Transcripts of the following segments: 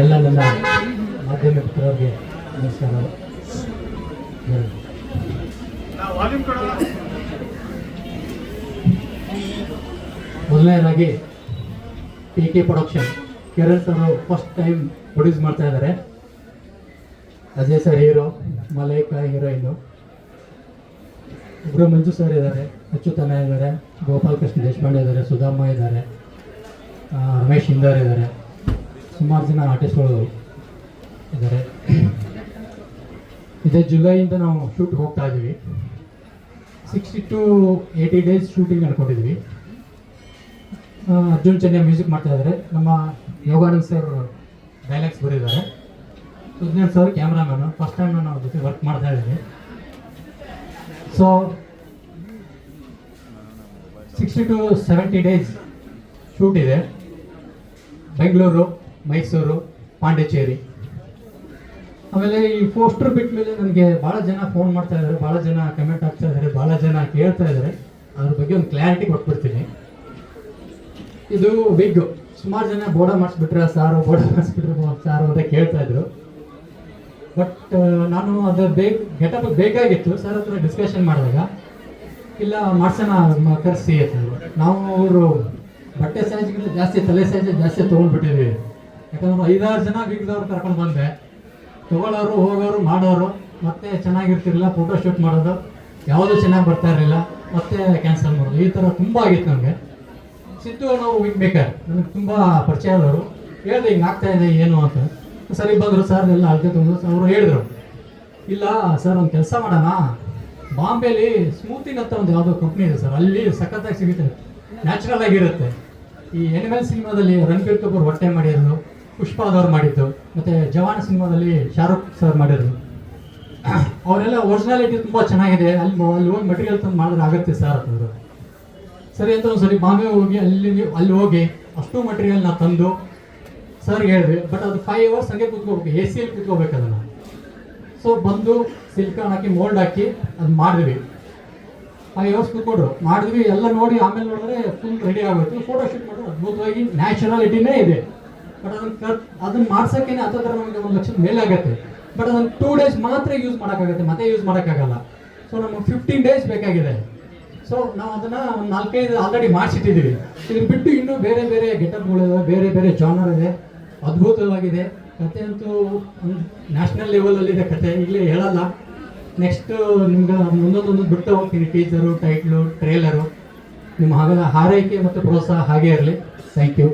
ಎಲ್ಲ ನನ್ನ ಮಾಧ್ಯಮ ನಮಸ್ಕಾರ. ಮೊದಲನೇದಾಗಿ T K production Kiran sir first time produce ಮಾಡ್ತಾ ಇದ್ದಾರೆ. Ajay sir hero Malaika heroine ಇಬ್ಬರು ಮಂಜು ಸರ್ ಇದ್ದಾರೆ ಅಚ್ಚುತನ ಇದ್ದಾರೆ ಗೋಪಾಲ್ ಕೃಷ್ಣ ದೇಶಪಾಂಡೆ ಇದ್ದಾರೆ, ಸುಧಾಮ ಇದ್ದಾರೆ. ರಮೇಶ್ ಇಂದರ್. ಇದ್ದಾರೆ ಸುಮಾರು ಜನ ಆರ್ಟಿಸ್ಟ್ಗಳು ಇದ್ದಾರೆ ಇದೇ ಜುಲೈಯಿಂದ ನಾವು ಶೂಟ್ ಹೋಗ್ತಾ ಇದ್ದೀವಿ. Sixty to eighty days shooting ಅನ್ಕೊಂಡಿದ್ವಿ ಆ, ಅರ್ಜುನ್ ಚೆನ್ನೈ ಮ್ಯೂಸಿಕ್ ಮಾಡ್ತಾ ಇದ್ದಾರೆ ನಮ್ಮ ಯೋಗಾನಂದ್ ಸರ್ ಡೈಲಾಗ್ಸ್ ಬರೆದಿದ್ದಾರೆ. Sujnan sir cameraman first time ನಾನು ಅವ್ರ ಜೊತೆ ವರ್ಕ್ ಮಾಡ್ತಾ ಇದ್ದೀನಿ. So sixty to seventy days shoot ಇದೆ. ಬೆಂಗಳೂರು, ಮೈಸೂರು, ಪಾಂಡಿಚೇರಿ. ಆಮೇಲೆ ಈ ಪೋಸ್ಟರ್ ಬಿಟ್ಟ ಮೇಲೆ ನನಗೆ ಭಾಳ ಜನ ಫೋನ್ ಮಾಡ್ತಾ ಇದ್ದಾರೆ, ಭಾಳ ಜನ ಕಮೆಂಟ್ ಹಾಕ್ತಾ ಇದ್ದಾರೆ, ಭಾಳ ಜನ ಕೇಳ್ತಾ ಇದ್ದಾರೆ. ಅದ್ರ ಬಗ್ಗೆ ಒಂದು ಕ್ಲಾರಿಟಿ ಕೊಟ್ಬಿಡ್ತೀನಿ. ಇದು ಬಿಗ್ ಸುಮಾರು ಜನ ಬೋಡ ಮಾಡಿಸ್ಬಿಟ್ರೆ ಸಾರು, ಬೋಡ ಮಾಡಿಸ್ಬಿಟ್ರೆ ಸಾರು ಅಂತ ಕೇಳ್ತಾ ಇದ್ರು. ಬಟ್ ನಾನು ಅದು ಬೇಗ, ಗೆಟಪ್ ಬೇಕಾಗಿತ್ತು, ಸರ್ ಹತ್ರ ಡಿಸ್ಕಷನ್ ಮಾಡಿದಾಗ, ಇಲ್ಲ, ಮಾಡ್ಸೋಣ ಕರೆಸಿ ಅಂತಂದ್ರು ನಾವು ಅವರು ಬಟ್ಟೆ ಸೈಜ್ಗಿಂತ ಜಾಸ್ತಿ, ತಲೆ ಸೈಜ್ ಜಾಸ್ತಿ ತೊಗೊಂಡ್ಬಿಟ್ಟಿದ್ವಿ. ಯಾಕಂದ್ರೆ ಐದಾರು ಜನ ವಿಗ್ದವ್ರು ಕರ್ಕೊಂಡು ಬಂದೆ. ತಗೊಳ್ಳೋರು, ಹೋಗೋರು, ಮಾಡೋರು, ಮತ್ತೆ ಚೆನ್ನಾಗಿರ್ತಿರ್ಲಿಲ್ಲ ಫೋಟೋ ಶೂಟ್ ಮಾಡೋದು, ಯಾವುದೂ ಚೆನ್ನಾಗಿ ಬರ್ತಾ ಇರಲಿಲ್ಲ, ಮತ್ತೆ ಕ್ಯಾನ್ಸಲ್ ಮಾಡೋದು. ಈ ಥರ ತುಂಬ ಆಗಿತ್ತು ನನಗೆ ಸಿದ್ದು ನಾವು ವಿಗ್ ಮೇಕರ್ ನನಗೆ ತುಂಬ ಪರಿಚಯ ಆದವರು. ಹೇಳಿದೆ, ಹಿಂಗೆ ಆಗ್ತಾ ಇದೆ, ಏನು ಅಂತ. ಸರಿ, ಬಂದರು, ಸರ್, ಎಲ್ಲ ಅಳತೆ ತಂದು ಅವರು ಹೇಳಿದರು, ಇಲ್ಲ, ಸರ್, ಒಂದು ಕೆಲಸ ಮಾಡೋಣ. ಬಾಂಬೆಲಿ ಸ್ಮೂತಿಂಗ್ ಅಂತ ಒಂದು ಯಾವುದೋ ಕಂಪ್ನಿ ಇದೆ, ಸರ್. ಅಲ್ಲಿ ಸಖತ್ತಾಗಿ ಸಿಗುತ್ತೆ. ನ್ಯಾಚುರಲ್ ಆಗಿರುತ್ತೆ. ಈ ಎನಿಮಲ್ ಸಿನಿಮಾದಲ್ಲಿ ರಣಬೀರ್ ಕಪೂರ್ ಹೊಟ್ಟೆ ಮಾಡಿರೋದು ಪುಷ್ಪಾದವ್ರು ಮಾಡಿದ್ದು, ಮತ್ತು ಜವಾನ್ ಸಿನಿಮಾದಲ್ಲಿ ಶಾರುಖ್ ಸರ್ ಮಾಡಿರೋದು. ಅವರೆಲ್ಲ ಒರಿಜಿನಾಲಿಟಿ ತುಂಬ ಚೆನ್ನಾಗಿದೆ. ಅಲ್ಲಿ ಅಲ್ಲಿ ಹೋಗಿ ಮಟೀರಿಯಲ್ ತಂದು ಮಾಡಿದ್ರೆ ಆಗುತ್ತೆ ಸರ್ ಅಂತಂದರು ಸರಿ ಅಂತ ಒಂದು ಸರಿ ಬಾಂಬೆ ಹೋಗಿ ಅಲ್ಲಿ ಅಲ್ಲಿ ಹೋಗಿ ಅಷ್ಟು ಮಟೀರಿಯಲ್ನ ತಂದು ಸರ್ ಹೇಳಿದ್ವಿ ಬಟ್ ಅದು ಫೈವ್ ಅವರ್ಸ್ ಹಂಗೆ ಕೂತ್ಕೋಬೇಕು. ಎ ಸಿಯಲ್ಲಿ ಕೂತ್ಕೋಬೇಕು ಅದನ್ನು ಸೊ ಬಂದು ಸಿಲ್ಕಾನ್ ಹಾಕಿ ಮೋಲ್ಡ್ ಹಾಕಿ ಅದು ಮಾಡಿದ್ವಿ. ಫೈವ್ ವ್ಯವಸ್ಥೆ ಕೊಡ್ರು. ಮಾಡಿದ್ವಿ, ಎಲ್ಲ ನೋಡಿ ಆಮೇಲೆ ನೋಡಿದ್ರೆ ಫುಲ್ ರೆಡಿ ಆಗೋಯ್ತು. ಫೋಟೋ ಶೂಟ್ ಮಾಡಿದ್ರೆ. ಅದ್ಭುತವಾಗಿ ನ್ಯಾಚುರಾಲಿಟಿನೇ ಇದೆ. ಬಟ್ ಅದನ್ನು ಕಟ್ ಅದನ್ನ ಮಾಡ್ಸೋಕ್ಕೇನೆ ಹತ್ತು ಥರ ನಮಗೆ ಒಂದು ಲಕ್ಷದ ಮೇಲೆ ಆಗುತ್ತೆ. ಬಟ್ ಅದನ್ನು ಟೂ ಡೇಸ್ ಮಾತ್ರ ಯೂಸ್ ಮಾಡೋಕ್ಕಾಗುತ್ತೆ. ಮತ್ತೆ ಯೂಸ್ ಮಾಡೋಕ್ಕಾಗಲ್ಲ. ಸೊ ನಮಗೆ ಫಿಫ್ಟೀನ್ ಡೇಸ್ ಬೇಕಾಗಿದೆ. ಸೊ ನಾವು ಅದನ್ನು ಒಂದು ನಾಲ್ಕೈದು ಆಲ್ರೆಡಿ ಮಾಡಿಸಿಟ್ಟಿದ್ದೀವಿ. ಇದನ್ನು ಬಿಟ್ಟು ಇನ್ನೂ ಬೇರೆ ಬೇರೆ ಗೆಟಪ್ಗಳಿವೆ ಬೇರೆ ಬೇರೆ ಜಾನರ್ ಇದೆ. ಅದ್ಭುತವಾಗಿದೆ. ಕತೆ ಅಂತೂ ನ್ಯಾಷನಲ್ ಲೆವೆಲಲ್ಲಿದೆ ಕತೆ ಇಲ್ಲಿ ಹೇಳಲ್ಲ. ನೆಕ್ಸ್ಟ್ ನಿಮ್ಗೆ ಒಂದೊಂದೊಂದು ಬಿಟ್ಟು ಹೋಗ್ತೀನಿ ಟೀಚರು ಟೈಟ್ಲು ಟ್ರೇಲರು ನಿಮ್ಮ ಹಾಗೆ ಹಾರೈಕೆ ಮತ್ತು ಪ್ರೋತ್ಸಾಹ ಹಾಗೆ ಇರಲಿ. ಥ್ಯಾಂಕ್ ಯು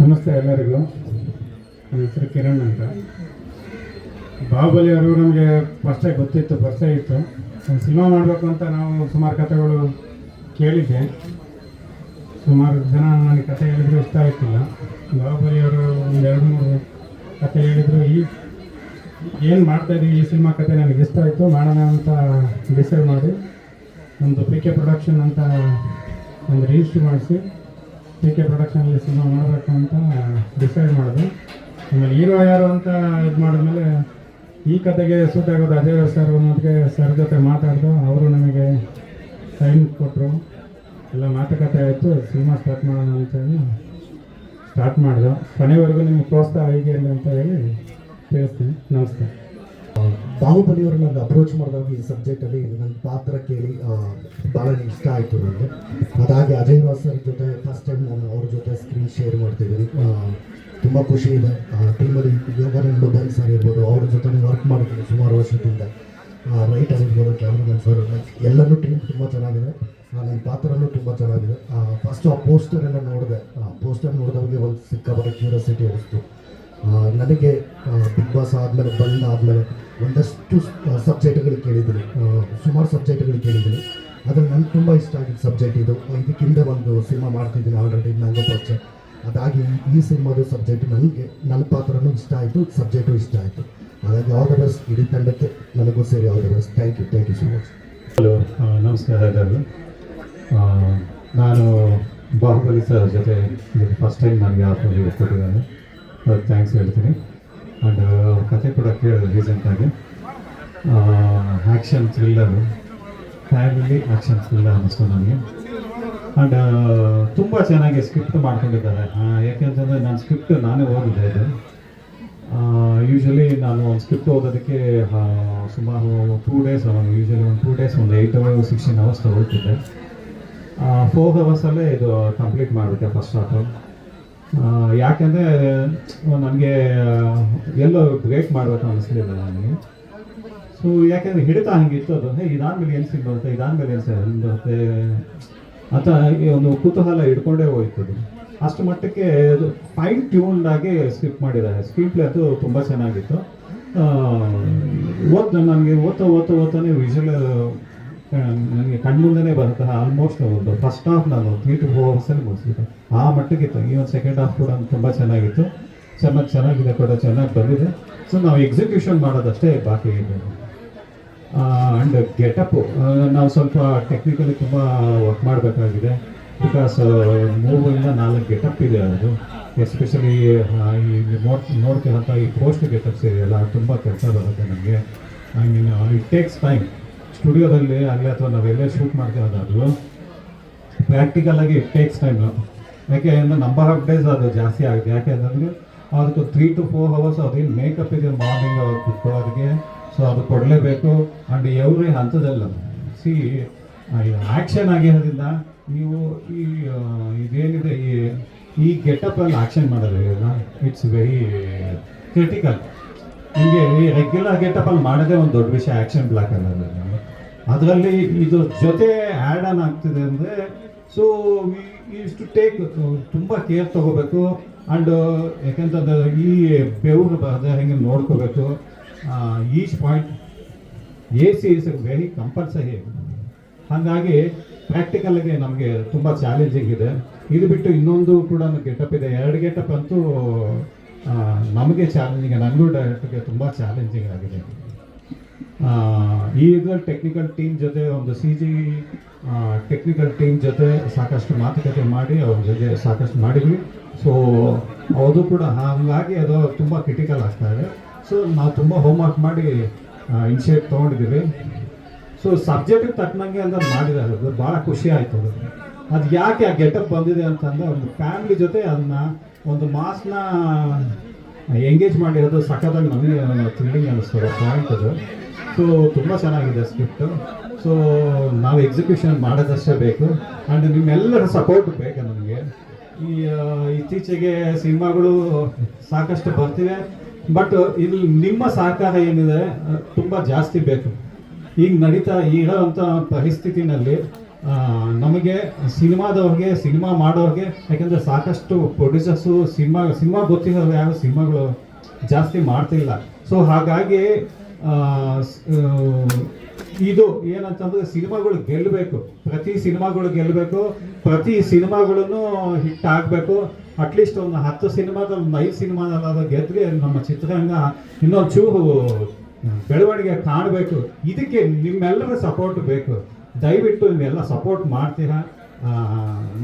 ನಮಸ್ತೆ ಎಲ್ಲರಿಗೂ. ನನ್ನ ಹೆಸರು ಕಿರಣ್ ಅಂತ. ಬಾಹುಬಲಿ ಅವರು ನಮಗೆ ಫಸ್ಟಾಗಿ ಗೊತ್ತಿತ್ತು ಇತ್ತು. ಒಂದು ಸಿನಿಮಾ ಮಾಡಬೇಕು ಅಂತ ನಾವು ಸುಮಾರು ಕಥೆಗಳು ಕೇಳಿದ್ದೆ. ಸುಮಾರು ಜನ ನನಗೆ ಕಥೆ ಹೇಳಿದ್ರು, ಇಷ್ಟ ಆಯ್ತಿಲ್ಲ. ಬಾಹುಬಲಿ ಅವರು ಒಂದು ಎರಡು ಮೂರು ಕತೆ ಹೇಳಿದ್ರು. ಈ ಏನು ಮಾಡ್ತಾಯಿದ್ದೀವಿ ಈ ಸಿನಿಮಾ ಕತೆ ನನಗೆ ಇಷ್ಟ ಆಯಿತು. ಮಾಡೋಣ ಅಂತ ಡಿಸೈಡ್ ಮಾಡಿ ಒಂದು ಪಿ ಕೆ ಪ್ರೊಡಕ್ಷನ್ ಅಂತ ಒಂದು ರಿಜಿಸ್ಟ್ರಿ ಮಾಡಿಸಿ ಪಿ ಕೆ ಪ್ರೊಡಕ್ಷನಲ್ಲಿ ಸಿನಿಮಾ ಮಾಡಬೇಕು ಅಂತ ಡಿಸೈಡ್ ಮಾಡಿದೆ. ಆಮೇಲೆ ಹೀರೋ ಯಾರು ಅಂತ ಇದು ಮಾಡಿದ್ಮೇಲೆ ಈ ಕತೆಗೆ ಸೂಟ್ ಆಗೋದು ಅಜಯ್ ಸರ್ ಅನ್ನೋದಕ್ಕೆ ಸರ್ ಜೊತೆ ಮಾತಾಡಿದ್ರು ಅವರು ನಮಗೆ ಟೈಮ್ ಕೊಟ್ಟರು ಎಲ್ಲ ಮಾತುಕತೆ ಆಯಿತು, ಸಿನಿಮಾ ಸ್ಟಾರ್ಟ್ ಮಾಡೋಣ ಅಂತೇಳಿ ಸ್ಟಾರ್ಟ್ ಮಾಡಿದೆ ಕೊನೆವರೆಗೂ ನಿಮಗೆ ಪ್ರೋತ್ಸಾಹ ಹೀಗೆ ಅಂತ ಹೇಳಿ ತಿಳಿಸ್ತೀನಿ ನಮಸ್ತೆ. ಬಾಹುಬಲಿಯವರು ನನಗೆ ಅಪ್ರೋಚ್ ಮಾಡಿದಾಗ ಈ ಸಬ್ಜೆಕ್ಟಲ್ಲಿ ನನ್ನ ಪಾತ್ರ ಕೇಳಿ ಭಾಳ ಇಷ್ಟ ಆಯಿತು ನನಗೆ ಅದಾಗಿ ಅಜಯ್ ರಾಜ್ ಸರ್ ಜೊತೆ ಫಸ್ಟ್ ಟೈಮ್ ನಾನು ಅವ್ರ ಜೊತೆ ಸ್ಕ್ರೀನ್ ಶೇರ್ ಮಾಡ್ತಿದ್ದೀನಿ. ತುಂಬ ಖುಷಿ ಇದೆ. ಟೀಮಲ್ಲಿ ಯೋಗಾನಂದ ಮೊಬೈಲ್ ಸರ್ ಇರ್ಬೋದು ಅವ್ರ ಜೊತೆ ವರ್ಕ್ ಮಾಡಿದ್ದೀನಿ ಸುಮಾರು ವರ್ಷದಿಂದ. ರೈಟರ್ ಆಗಿರ್ಬೋದು ಕ್ಯಾಮ್ರಾಮನ್ ಸರ್ ಎಲ್ಲನೂ ಟೀಮ್ ತುಂಬ ಚೆನ್ನಾಗಿದೆ. ಆ, ನನ್ನ ಪಾತ್ರನೂ ತುಂಬ ಚೆನ್ನಾಗಿದೆ. ಫಸ್ಟ್ ಆ ಪೋಸ್ಟರ್ ಎಲ್ಲ ನೋಡಿದೆ. ಪೋಸ್ಟರ್ ನೋಡಿದವ್ರಿಗೆ ಒಂದು ಸಿಕ್ಕಾಪಟ್ಟೆ ಕ್ಯೂರಿಯಾಸಿಟಿ ಅನಿಸ್ತು. ಆ, ನನಗೆ ಬಿಗ್ ಬಾಸ್ ಆದಮೇಲೆ ಬಂದ ಆದಮೇಲೆ ಒಂದಷ್ಟು ಸಬ್ಜೆಕ್ಟ್ಗಳು ಕೇಳಿದ್ದೀನಿ. ಸುಮಾರು ಸಬ್ಜೆಕ್ಟ್ಗಳು ಕೇಳಿದ್ದೀನಿ. ಅದ್ರಲ್ಲಿ ನನಗೆ ತುಂಬ ಇಷ್ಟ ಆಗಿದ್ದ ಸಬ್ಜೆಕ್ಟ್ ಇದು. ಇದಕ್ಕಿಂತ ಒಂದು ಸಿನಿಮಾ ಮಾಡ್ತಿದ್ದೀನಿ ಆಲ್ರೆಡಿ ನನಗೂ ಪರಿಚಯ ಅದಾಗಿ ಈ- ಸಿನಿಮಾದ ಸಬ್ಜೆಕ್ಟ್ ನನಗೆ ನನ್ನ ಪಾತ್ರನೂ ಇಷ್ಟ ಆಯಿತು ಸಬ್ಜೆಕ್ಟು ಇಷ್ಟ ಆಯಿತು. ಹಾಗಾಗಿ ಆಲ್ ದ ಬೆಸ್ಟ್ ಇಡೀ ತಂಡಕ್ಕೆ ನನಗೂ ಸೇರಿ all the best thank you thank you so much hello ನಮಸ್ಕಾರ ಎಲ್ಲರಿಗೂ ನಾನು ಬಾಹುಬಲಿ ಸರ್ ಜೊತೆ ಫಸ್ಟ್ ಟೈಮ್ ನನಗೆ ಆಫರ್ ಕೊಟ್ಟಿದ್ದಾನೆ ಥ್ಯಾಂಕ್ಸ್ ಹೇಳ್ತೀನಿ ಆ್ಯಂಡ್ ಅವ್ರ ಕತೆ ಕೂಡ ಕೇಳಿದೆ ರೀಸೆಂಟಾಗಿ. Action thriller family action thriller ಅನ್ನಿಸ್ತು ನನಗೆ. ಆ್ಯಂಡ್ ತುಂಬ ಚೆನ್ನಾಗಿ ಸ್ಕ್ರಿಪ್ಟ್ ಮಾಡ್ಕೊಂಡಿದ್ದಾರೆ. ಯಾಕೆಂತಂದರೆ ನಾನು ಸ್ಕ್ರಿಪ್ಟ್ ನಾನೇ ಓದಿದ್ದೆ ಇದು ಯೂಶ್ವಲಿ ನಾನು ಒಂದು ಸ್ಕ್ರಿಪ್ಟ್ ಓದೋದಕ್ಕೆ ಸುಮಾರು ಟೂ ಡೇಸ್ ಯೂಶಲಿ ಒಂದು ಟೂ ಡೇಸ್ ಒಂದು ಏಯ್ಟ್ ಅವರ್ ಸಿಕ್ಸ್ಟೀನ್ ಅವರ್ಸ್ ತಗೊಳ್ತಿದ್ದೆ. ಫೋರ್ ಅವರ್ಸಲ್ಲೇ ಇದು ಕಂಪ್ಲೀಟ್ ಮಾಡಿಬಿಟ್ಟೆ ಫಸ್ಟ್ ಹಾಫು ಯಾಕೆಂದರೆ ನನಗೆ ಎಲ್ಲೋ ಬ್ರೇಕ್ ಮಾಡಬೇಕು ಅನಿಸ್ಲಿಲ್ಲ ನನಗೆ ಸೊ ಯಾಕೆಂದರೆ ಹಿಡಿತ ಹಂಗಿತ್ತು ಅದು. ಹೇ, ಇದಾದ್ಮೇಲೆ ಏನು ಸಿಗ್ ಬರುತ್ತೆ ಇದಾದ್ಮೇಲೆ ಏನು ಸರ್ ಬರುತ್ತೆ ಅಂತ ಒಂದು ಕುತೂಹಲ ಹಿಡ್ಕೊಂಡೇ ಹೋಯ್ತು ಅದು. ಅಷ್ಟು ಮಟ್ಟಕ್ಕೆ ಅದು ಫೈನ್ ಟ್ಯೂನ್ಡ್ ಆಗಿ ಸ್ಕ್ರಿಪ್ಟ್ ಮಾಡಿದ್ದಾರೆ. ಸ್ಕ್ರೀನ್ ಪ್ಲೇ ಅದು ತುಂಬ ಚೆನ್ನಾಗಿತ್ತು. ಓದ್ ನನಗೆ, ಓದ್ತಾ ಓದ್ತಾ, ಓದ್ತಾನೆ ವಿಷುವಲ್ ನನಗೆ ಕಣ್ಮುಂದೆನೇ ಬರುತ್ತೆ ಆಲ್ಮೋಸ್ಟ್ ಒಂದು ಫಸ್ಟ್ ಹಾಫ್ ನಾನು ತ್ರೀ ಟು ಫೋರ್ ಅವರ್ಸಲ್ಲಿ ಮುಗಿಸಿದ್ದೆ. ಆ ಮಟ್ಟಕ್ಕಿತ್ತು ಈ ಒಂದು ಸೆಕೆಂಡ್ ಹಾಫ್ ಕೂಡ ತುಂಬ ಚೆನ್ನಾಗಿತ್ತು. ಚೆನ್ನಾಗಿ ಚೆನ್ನಾಗಿದೆ ಕೂಡ, ಚೆನ್ನಾಗಿ ಬಂದಿದೆ. ಸೊ ನಾವು ಎಕ್ಸಿಕ್ಯೂಷನ್ ಮಾಡೋದಷ್ಟೇ ಬಾಕಿ ಇದೆ. ಆ್ಯಂಡ್ ಗೆಟಪ್ಪು ನಾವು ಸ್ವಲ್ಪ ಟೆಕ್ನಿಕಲಿ ತುಂಬ ವರ್ಕ್ ಮಾಡಬೇಕಾಗಿದೆ. ಬಿಕಾಸ್ ಮೂರರಿಂದ ನಾಲ್ಕು ಗೆಟಪ್ ಇದೆ ಅದು. ಎಸ್ಪೆಷಲಿ ಈ ನೋಡ್ ನೋಡ್ತಿರೋಂಥ ಈ ಪೋಸ್ಟ್ ಗೆಟಪ್ಸ್ ಇದೆಯಲ್ಲ ತುಂಬ ಕೆಲಸ ಬರುತ್ತೆ ನಮಗೆ. I mean it takes time ಸ್ಟುಡಿಯೋದಲ್ಲಿ ಆಗಲಿ ಅಥವಾ ನಾವು ಎಲ್ಲೇ ಶೂಟ್ ಮಾಡ್ತಿರೋದಾದ್ರು ಪ್ರಾಕ್ಟಿಕಲ್ ಆಗಿ ಇಟ್ ಟೇಕ್ಸ್ ಟೈಮ್ ಯಾಕೆ ಅಂದರೆ ನಂಬರ್ ಆಫ್ ಡೇಸ್ ಅದು ಜಾಸ್ತಿ ಆಗುತ್ತೆ. ಯಾಕೆ ಅಂತಂದರೆ ಅದಕ್ಕೆ ತ್ರೀ ಟು ಫೋರ್ ಅವರ್ಸ್ ಅದೇನು ಮೇಕಪ್ ಇದೆ ಮಾರ್ನಿಂಗ್ ಅವ್ರು ಕುತ್ಕೊಳ್ಳೋದಕ್ಕೆ. ಸೊ ಅದು ಕೊಡಲೇಬೇಕು. ಆ್ಯಂಡ್ ಎವ್ರಿ ಹಂತದಲ್ಲ ಸಿ ಆ್ಯಕ್ಷನ್ ಆಗಿರೋದ್ರಿಂದ ನೀವು ಈ ಇದೇನಿದೆ, ಈ ಈ ಗೆಟಪ್ಪಲ್ಲಿ ಆ್ಯಕ್ಷನ್ ಮಾಡೋದ್ರಿಂದ ಇಟ್ಸ್ ವೆರಿ ಕ್ರಿಟಿಕಲ್ ನಿಮಗೆ ಈ ರೆಗ್ಯುಲರ್ ಗೆಟಪಲ್ಲಿ ಮಾಡೋದೇ ಒಂದು ದೊಡ್ಡ ವಿಷಯ ಆ್ಯಕ್ಷನ್ ಬ್ಲಾಕ್ ಅಲ್ಲ ಅದರಲ್ಲಿ ಇದು ಜೊತೆ ಆ್ಯಡ್ ಆನ್ ಆಗ್ತಿದೆ ಅಂದರೆ ಸೊ ಇಷ್ಟು ಟೇಕ್ ತುಂಬ ಕೇರ್ ತಗೋಬೇಕು. ಆ್ಯಂಡ್ ಯಾಕೆಂತಂದ್ರೆ ಈ ಬೆವರು ಬರದೆ ಹೆಂಗೆ ನೋಡ್ಕೋಬೇಕು. Each point A C is very compulsory ಹಾಗಾಗಿ ಪ್ರಾಕ್ಟಿಕಲ್ಗೆ ನಮಗೆ ತುಂಬ ಚಾಲೆಂಜಿಂಗ್ ಇದೆ. ಇದು ಬಿಟ್ಟು ಇನ್ನೊಂದು ಕೂಡ ಗೆಟಪ್ ಇದೆ. ಎರಡು ಗೆಟಪ್ ಅಂತೂ ನಮಗೆ ಚಾಲೆಂಜಿಂಗ್ ನನಗೂ ಡೈರೆಕ್ಟ್ಗೆ ತುಂಬ ಚಾಲೆಂಜಿಂಗ್ ಆಗಿದೆ. ಆ, ಈ ಟೆಕ್ನಿಕಲ್ ಟೀಮ್ ಜೊತೆ ಒಂದು ಸಿ ಜಿ ಟೆಕ್ನಿಕಲ್ ಟೀಮ್ ಜೊತೆ ಸಾಕಷ್ಟು ಮಾತುಕತೆ ಮಾಡಿ ಅವ್ರ ಜೊತೆ ಸಾಕಷ್ಟು ಮಾಡಿದ್ವಿ. ಸೊ ಅದು ಕೂಡ ಹಾಗಾಗಿ ಅದು ತುಂಬ ಕ್ರಿಟಿಕಲ್ ಆಗ್ತಾ ಇದೆ. ಸೊ ನಾವು ತುಂಬ ಹೋಮ್ವರ್ಕ್ ಮಾಡಿ ಇನಿಷಿಯೇಟ್ ತೊಗೊಂಡಿದ್ದೀವಿ. ಸೊ ಸಬ್ಜೆಕ್ಟಿಗೆ ತಕ್ಕನಂಗೆ ಅಂತ ಮಾಡಿದ್ದಾರೆ. ಅದು ಭಾಳ ಖುಷಿ ಆಯಿತು ಅದು. ಅದು ಯಾಕೆ ಆ ಗೆಟಪ್ ಬಂದಿದೆ ಅಂತಂದರೆ ಒಂದು ಫ್ಯಾಮಿಲಿ ಜೊತೆ ಅದನ್ನ ಒಂದು ಮಾಸ್ನ ಎಂಗೇಜ್ ಮಾಡಿರೋದು ಸಖತ್ತಾಗಿ ನಮಗೆ ಥ್ರಿಲ್ಲಿಂಗ್ ಅನ್ನಿಸ್ತದೆ ಪಾಯಿಂಟ್ ಅದು. ಸೊ ತುಂಬ ಚೆನ್ನಾಗಿದೆ ಸ್ಕ್ರಿಪ್ಟು ಸೊ ನಾವು ಎಕ್ಸಿಕ್ಯೂಷನ್ ಮಾಡೋದಷ್ಟೇ ಬೇಕು. ಆ್ಯಂಡ್ ನಿಮ್ಮೆಲ್ಲರ ಸಪೋರ್ಟ್ ಬೇಕು ನಮಗೆ. ಈ ಇತ್ತೀಚೆಗೆ ಸಿನಿಮಾಗಳು ಸಾಕಷ್ಟು ಬರ್ತಿವೆ. ಬಟ್ ಇಲ್ಲಿ ನಿಮ್ಮ ಸಹಕಾರ ಏನಿದೆ ತುಂಬ ಜಾಸ್ತಿ ಬೇಕು. ಈಗ ನಡೀತಾ ಇರೋವಂಥ ಪರಿಸ್ಥಿತಿನಲ್ಲಿ ನಮಗೆ ಸಿನಿಮಾದವ್ರಿಗೆ, ಸಿನಿಮಾ ಮಾಡೋರಿಗೆ, ಯಾಕೆಂದರೆ ಸಾಕಷ್ಟು ಪ್ರೊಡ್ಯೂಸರ್ಸು ಸಿನಿಮಾ ಸಿನಿಮಾ ಗೊತ್ತಿರೋರು ಯಾರು ಸಿನಿಮಾಗಳು ಜಾಸ್ತಿ ಮಾಡ್ತಿಲ್ಲ. ಸೊ ಹಾಗಾಗಿ ಇದು ಏನಂತಂದ್ರೆ ಸಿನಿಮಾಗಳು ಗೆಲ್ಲಬೇಕು. ಪ್ರತಿ ಸಿನಿಮಾಗಳು ಗೆಲ್ಲಬೇಕು. ಪ್ರತಿ ಸಿನಿಮಾಗಳನ್ನು ಹಿಟ್ ಆಗಬೇಕು. ಅಟ್ಲೀಸ್ಟ್ ಒಂದು ಹತ್ತು ಸಿನಿಮಾದಲ್ಲಿ ಒಂದು ಐದು ಸಿನಿಮಾದಲ್ಲಾದ ಗೆದ್ರೆ ನಮ್ಮ ಚಿತ್ರರಂಗ ಇನ್ನೊಂದು ಚೂರು ಬೆಳವಣಿಗೆ ಕಾಣಬೇಕು. ಇದಕ್ಕೆ ನಿಮ್ಮೆಲ್ಲರ ಸಪೋರ್ಟ್ ಬೇಕು. ದಯವಿಟ್ಟು ನೀವೆಲ್ಲ ಸಪೋರ್ಟ್ ಮಾಡ್ತೀರಾ?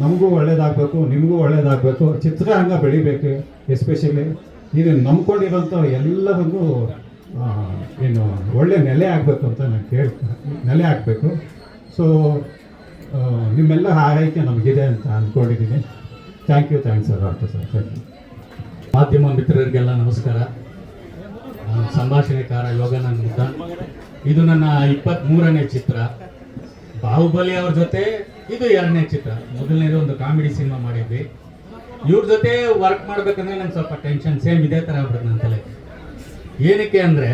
ನಮಗೂ ಒಳ್ಳೇದಾಗಬೇಕು, ನಿಮಗೂ ಒಳ್ಳೇದಾಗಬೇಕು. ಚಿತ್ರರಂಗ ಬೆಳಿಬೇಕು ಎಸ್ಪೆಷಲಿ ಇದು ನಂಬ್ಕೊಂಡಿರೋಂಥ ಎಲ್ಲರಿಗೂ ಏನು, ಒಳ್ಳೆ ನೆಲೆ ಆಗಬೇಕು ಅಂತ ನಾನು ಕೇಳ್ತೀನಿ ನೆಲೆ ಆಗಬೇಕು. ಸೊ ನಿಮ್ಮೆಲ್ಲ ಆರೈಕೆ ನಮಗಿದೆ ಅಂತ ಅಂದ್ಕೊಂಡಿದ್ದೀನಿ thank you thanks sir doctor sir thank you ಮಾಧ್ಯಮ ಮಿತ್ರರಿಗೆಲ್ಲ ನಮಸ್ಕಾರ. ಸಂಭಾಷಣೆಕಾರ ಯೋಗಾನಂದ ಇದು ನನ್ನ ಇಪ್ಪತ್ತ್ ಮೂರನೇ ಚಿತ್ರ. ಬಾಹುಬಲಿ ಅವ್ರ ಜೊತೆ ಇದು ಎರಡನೇ ಚಿತ್ರ. ಮೊದಲನೇದು ಒಂದು ಕಾಮಿಡಿ ಸಿನಿಮಾ ಮಾಡಿದ್ವಿ. ಇವ್ರ ಜೊತೆ ವರ್ಕ್ ಮಾಡ್ಬೇಕಂದ್ರೆ ನಂಗೆ ಸ್ವಲ್ಪ ಟೆನ್ಷನ್ ಸೇಮ್ ಇದೇ ಥರ ಆಗ್ಬಿಡುತ್ತೆ ನನ್ನ ತಲೆ ಏನಕ್ಕೆ ಅಂದರೆ,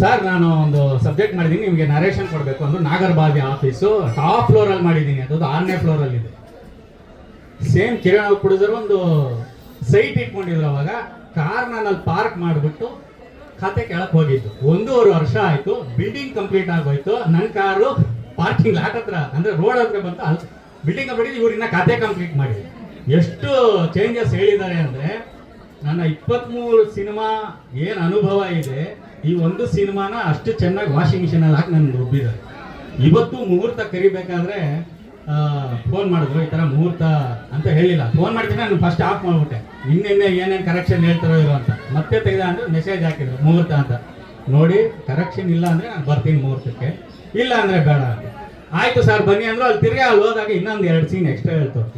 ಸರ್, ನಾನು ಒಂದು ಸಬ್ಜೆಕ್ಟ್ ಮಾಡಿದ್ದೀನಿ, ನಿಮಗೆ ನರೇಷನ್ ಕೊಡಬೇಕು ಅಂದ್ರೆ ನಾಗರಬಾವಿ ಆಫೀಸು ಟಾಪ್ ಫ್ಲೋರಲ್ಲಿ ಮಾಡಿದ್ದೀನಿ ಅದೊಂದು ಆರನೇ ಫ್ಲೋರಲ್ಲಿ ಇದೆ. ಸೇಮ್ ಕಿರಣ್ ಕುಡಿದ್ರು ಒಂದು ಸೈಟ್ ಇಟ್ಕೊಂಡಿದ್ರು ಅವಾಗ ಕಾರ್ ನಾನಲ್ಲಿ ಪಾರ್ಕ್ ಮಾಡಿಬಿಟ್ಟು ಖಾತೆ ಕೆಳಕ್ ಹೋಗಿದ್ದು. ಒಂದೂವರೆ ವರ್ಷ ಆಯ್ತು ಬಿಲ್ಡಿಂಗ್ ಕಂಪ್ಲೀಟ್ ಆಗೋಯ್ತು ನನ್ನ ಕಾರು ಪಾರ್ಕಿಂಗ್ ಲಾಟ್ ಹತ್ರ, ಅಂದ್ರೆ ರೋಡ್ ಹತ್ರ ಬಂತು ಬಿಲ್ಡಿಂಗ್ ಕಂಪ್ಲೀಟ್ ಇವ್ರಿನ್ನ ಖಾತೆ ಕಂಪ್ಲೀಟ್ ಮಾಡಿದ್ರು ಎಷ್ಟು ಚೇಂಜಸ್ ಹೇಳಿದ್ದಾರೆ ಅಂದ್ರೆ ನನ್ನ ಇಪ್ಪತ್ಮೂರು ಸಿನಿಮಾ ಏನು ಅನುಭವ ಇದೆ, ಈ ಒಂದು ಸಿನಿಮಾನ ಅಷ್ಟು ಚೆನ್ನಾಗಿ ವಾಷಿಂಗ್ ಮಿಷಿನಲ್ಲಿ ಹಾಕಿ ನನಗೆ ರುಬ್ಬಿದ್ದಾರೆ ಇವತ್ತು ಮುಹೂರ್ತ ಕರಿಬೇಕಾದ್ರೆ ಫೋನ್ ಮಾಡಿದ್ರು, ಈ ಥರ ಮುಹೂರ್ತ ಅಂತ ಹೇಳಿಲ್ಲ. ಫೋನ್ ಮಾಡಿದ್ರೆ ನಾನು ಫಸ್ಟ್ ಆಫ್ ಮಾಡ್ಬಿಟ್ಟೆ. ನಿನ್ನೆ ಏನೇನು ಕರೆಕ್ಷನ್ ಹೇಳ್ತಾರೋ ಇರೋ ಅಂತ. ಮತ್ತೆ ತೆಗೆದ ಅಂದರೆ ಮೆಸೇಜ್ ಹಾಕಿದ್ರು, ಮುಹೂರ್ತ ಅಂತ. ನೋಡಿ ಕರೆಕ್ಷನ್ ಇಲ್ಲ ಅಂದರೆ ನಾನು ಬರ್ತೀನಿ ಮುಹೂರ್ತಕ್ಕೆ. ಇಲ್ಲ ಅಂದರೆ ಬೇಡ ಅಂತ. ಆಯಿತು ಸರ್ ಬನ್ನಿ ಅಂದ್ರು, ಅಲ್ಲಿ ತಿರ್ಗಿ ಅಲ್ಲಿ ಹೋದಾಗ ಇನ್ನೊಂದು ಎರಡು ಸೀನ್ ಎಕ್ಸ್ಟ್ರಾ ಹೇಳ್ತಾರೆ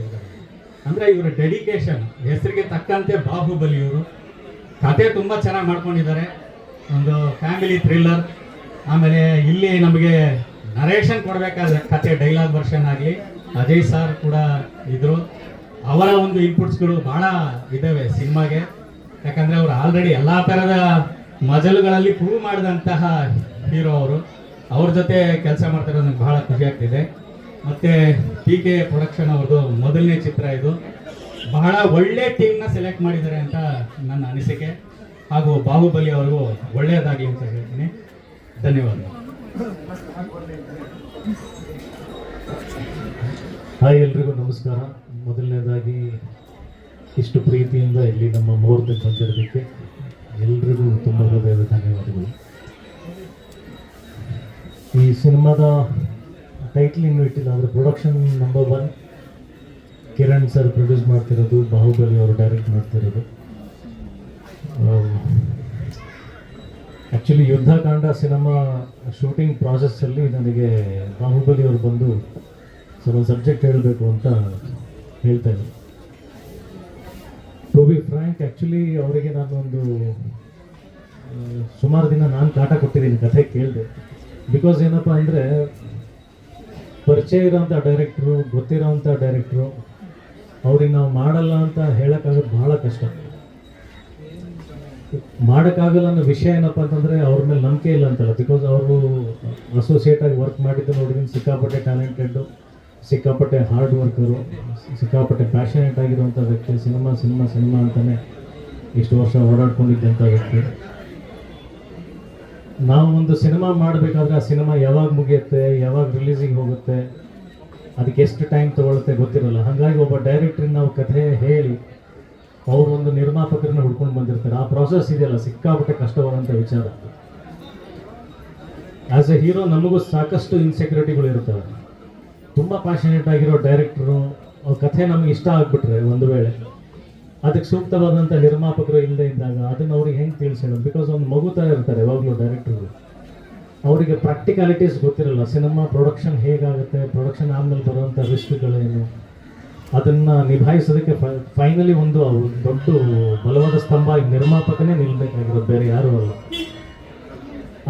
ಅಂದ್ರೆ ಇವರು ಡೆಡಿಕೇಶನ್ ಹೆಸರಿಗೆ ತಕ್ಕಂತೆ ಬಾಹುಬಲಿ ಇವರು. ಕತೆ ತುಂಬಾ ಚೆನ್ನಾಗಿ ಮಾಡ್ಕೊಂಡಿದ್ದಾರೆ. ಒಂದು ಫ್ಯಾಮಿಲಿ ಥ್ರಿಲ್ಲರ್ ಆಮೇಲೆ ಇಲ್ಲಿ ನಮಗೆ ನರೇಷನ್ ಕೊಡಬೇಕಾದ್ರೆ ಕತೆ ಡೈಲಾಗ್ ವರ್ಷನ್ ಆಗಲಿ. ಅಜಯ್ ಸರ್ ಕೂಡ ಇದ್ದರು ಅವರ ಒಂದು ಇನ್ಪುಟ್ಸ್ಗಳು ಬಹಳ ಇದ್ದಾವೆ ಸಿನಿಮಾಗೆ. ಯಾಕಂದ್ರೆ ಅವರು ಆಲ್ರೆಡಿ ಎಲ್ಲ ಥರದ ಮಜಲುಗಳಲ್ಲಿ ಪ್ರೂವ್ ಮಾಡಿದಂತಹ ಹೀರೋ ಅವರು. ಅವ್ರ ಜೊತೆ ಕೆಲಸ ಮಾಡ್ತಿರೋದು ನನಗೆ ಬಹಳ ಖುಷಿ ಆಗ್ತಿದೆ. ಮತ್ತೆ ಪಿ ಕೆ ಪ್ರೊಡಕ್ಷನ್ ಅವ್ರದ್ದು ಮೊದಲನೇ ಚಿತ್ರ ಇದು. ಬಹಳ ಒಳ್ಳೆ ಟೀಮ್ನ ಸೆಲೆಕ್ಟ್ ಮಾಡಿದ್ದಾರೆ ಅಂತ ನನ್ನ ಅನಿಸಿಕೆ. ಹಾಗೂ ಬಾಹುಬಲಿ ಅವ್ರಿಗೂ ಒಳ್ಳೆಯದಾಗಲಿ ಅಂತ ಹೇಳ್ತೀನಿ. ಧನ್ಯವಾದ. ಹಾಯ್ ಎಲ್ರಿಗೂ ನಮಸ್ಕಾರ. ಮೊದಲನೇದಾಗಿ ಇಷ್ಟು ಪ್ರೀತಿಯಿಂದ ಇಲ್ಲಿ ನಮ್ಮ ಮುಹೂರ್ತಕ್ಕೆ ಬಂದಿರೋದಕ್ಕೆ ಎಲ್ರಿಗೂ ತುಂಬ ಹೃದಯದ ಧನ್ಯವಾದಗಳು. ಈ ಸಿನಿಮಾದ ಟೈಟ್ಲ್ ಇನ್ನೂ ಇಟ್ಟಿಲ್ಲ ಆದರೆ production number one Kiran sir produce ಮಾಡ್ತಿರೋದು, ಬಾಹುಬಲಿ ಅವರು ಡೈರೆಕ್ಟ್ ಮಾಡ್ತಿರೋದು. ಆ್ಯಕ್ಚುಲಿ ಯುದ್ಧಕಾಂಡ ಸಿನಿಮಾ ಶೂಟಿಂಗ್ ಪ್ರಾಸೆಸ್ಸಲ್ಲಿ ನನಗೆ ಬಾಹುಬಲಿ ಅವರು ಬಂದು ಒಂದು ಸಬ್ಜೆಕ್ಟ್ ಹೇಳಬೇಕು ಅಂತ ಹೇಳ್ತಾ ಇದ್ದರು ಟು ಬಿ ಫ್ರ್ಯಾಂಕ್ ಆ್ಯಕ್ಚುಲಿ ಅವರಿಗೆ ನಾನೊಂದು ಒಂದು ಸುಮಾರು ದಿನ ನಾನು ಕಾಟ ಕೊಟ್ಟಿದ್ದೀನಿ ಕಥೆ ಕೇಳಿದೆ. ಬಿಕಾಸ್ ಏನಪ್ಪ ಅಂದರೆ ಪರಿಚಯ ಇರೋಂಥ ಡೈರೆಕ್ಟ್ರು ಗೊತ್ತಿರೋವಂಥ ಡೈರೆಕ್ಟ್ರು ಅವ್ರಿಗೆ ನಾವು ಮಾಡಲ್ಲ ಅಂತ ಹೇಳೋಕ್ಕಾಗೋದು ಭಾಳ ಕಷ್ಟ. ಮಾಡೋಕ್ಕಾಗಲ್ಲ ಅನ್ನೋ ವಿಷಯ ಏನಪ್ಪ ಅಂತಂದರೆ ಅವ್ರ ಮೇಲೆ ನಂಬಿಕೆ ಇಲ್ಲ ಅಂತಲ್ಲ. ಬಿಕಾಸ್ ಅವರು ಅಸೋಸಿಯೇಟ್ ಆಗಿ ವರ್ಕ್ ಮಾಡಿದ್ದು ನೋಡಿದ್ರೆ ಸಿಕ್ಕಾಪಟ್ಟೆ ಟ್ಯಾಲೆಂಟೆಡ್ಡು ಸಿಕ್ಕಾಪಟ್ಟೆ ಹಾರ್ಡ್ ವರ್ಕರು ಸಿಕ್ಕಾಪಟ್ಟೆ ಪ್ಯಾಷನೇಟ್ ಆಗಿರುವಂಥ ವ್ಯಕ್ತಿ, ಸಿನಿಮಾ ಸಿನಿಮಾ ಸಿನಿಮಾ ಅಂತಲೇ ಇಷ್ಟು ವರ್ಷ ಓಡಾಡ್ಕೊಂಡಿದ್ದಂಥ ವ್ಯಕ್ತಿ. ನಾವು ಒಂದು ಸಿನಿಮಾ ಮಾಡಬೇಕಾದ್ರೆ ಆ ಸಿನಿಮಾ ಯಾವಾಗ ಮುಗಿಯುತ್ತೆ, ಯಾವಾಗ ರಿಲೀಸಿಗೆ ಹೋಗುತ್ತೆ, ಅದಕ್ಕೆ ಎಷ್ಟು ಟೈಮ್ ತೊಗೊಳುತ್ತೆ ಗೊತ್ತಿರಲ್ಲ. ಹಾಗಾಗಿ ಒಬ್ಬ ಡೈರೆಕ್ಟ್ರಿಗೆ ನಾವು ಕಥೆ ಹೇಳಿ, ಅವರು ಒಂದು ನಿರ್ಮಾಪಕರನ್ನ ಹುಡ್ಕೊಂಡು ಬಂದಿರ್ತಾರೆ. ಆ ಪ್ರಾಸೆಸ್ ಇದೆಯಲ್ಲ, ಸಿಕ್ಕಾಪಟ್ಟೆ ಕಷ್ಟವಾದಂಥ ವಿಚಾರ. ಆ್ಯಸ್ ಎ ಹೀರೋ ನಮಗೂ ಸಾಕಷ್ಟು ಇನ್ಸೆಕ್ಯೂರಿಟಿಗಳು ಇರ್ತವೆ. ತುಂಬ ಪ್ಯಾಷನೇಟ್ ಆಗಿರೋ ಡೈರೆಕ್ಟ್ರು ಅವ್ರ ಕಥೆ ನಮಗೆ ಇಷ್ಟ ಆಗ್ಬಿಟ್ರೆ ಒಂದು ವೇಳೆ. ಅದಕ್ಕೆ ಸೂಕ್ತವಾದಂಥ ನಿರ್ಮಾಪಕರು ಇಲ್ಲದೆ ಇದ್ದಾಗ ಅದನ್ನು ಅವ್ರಿಗೆ ಹೆಂಗೆ ತಿಳಿಸೋಣ ಬಿಕಾಸ್ ಒಂದು ಮಗು ಥರ ಇರ್ತಾರೆ, ಯಾವಾಗಲೂ ಡೈರೆಕ್ಟ್ರು ಅವರಿಗೆ ಪ್ರಾಕ್ಟಿಕಾಲಿಟೀಸ್ ಗೊತ್ತಿರಲ್ಲ ಸಿನಿಮಾ ಪ್ರೊಡಕ್ಷನ್ ಹೇಗಾಗುತ್ತೆ ಪ್ರೊಡಕ್ಷನ್ ಆದಮೇಲೆ ಬರುವಂಥ ರಿಸ್ಕ್ಗಳೇನು ಅದನ್ನು ನಿಭಾಯಿಸೋದಕ್ಕೆ ಫೈನಲಿ ಒಂದು ಅವ್ರು ದೊಡ್ಡ ಬಲವಾದ ಸ್ತಂಭ ನಿರ್ಮಾಪಕನೇ ನಿಲ್ಲಬೇಕಾಗಿರೋದು ಬೇರೆ ಯಾರೂ ಅಲ್ಲ.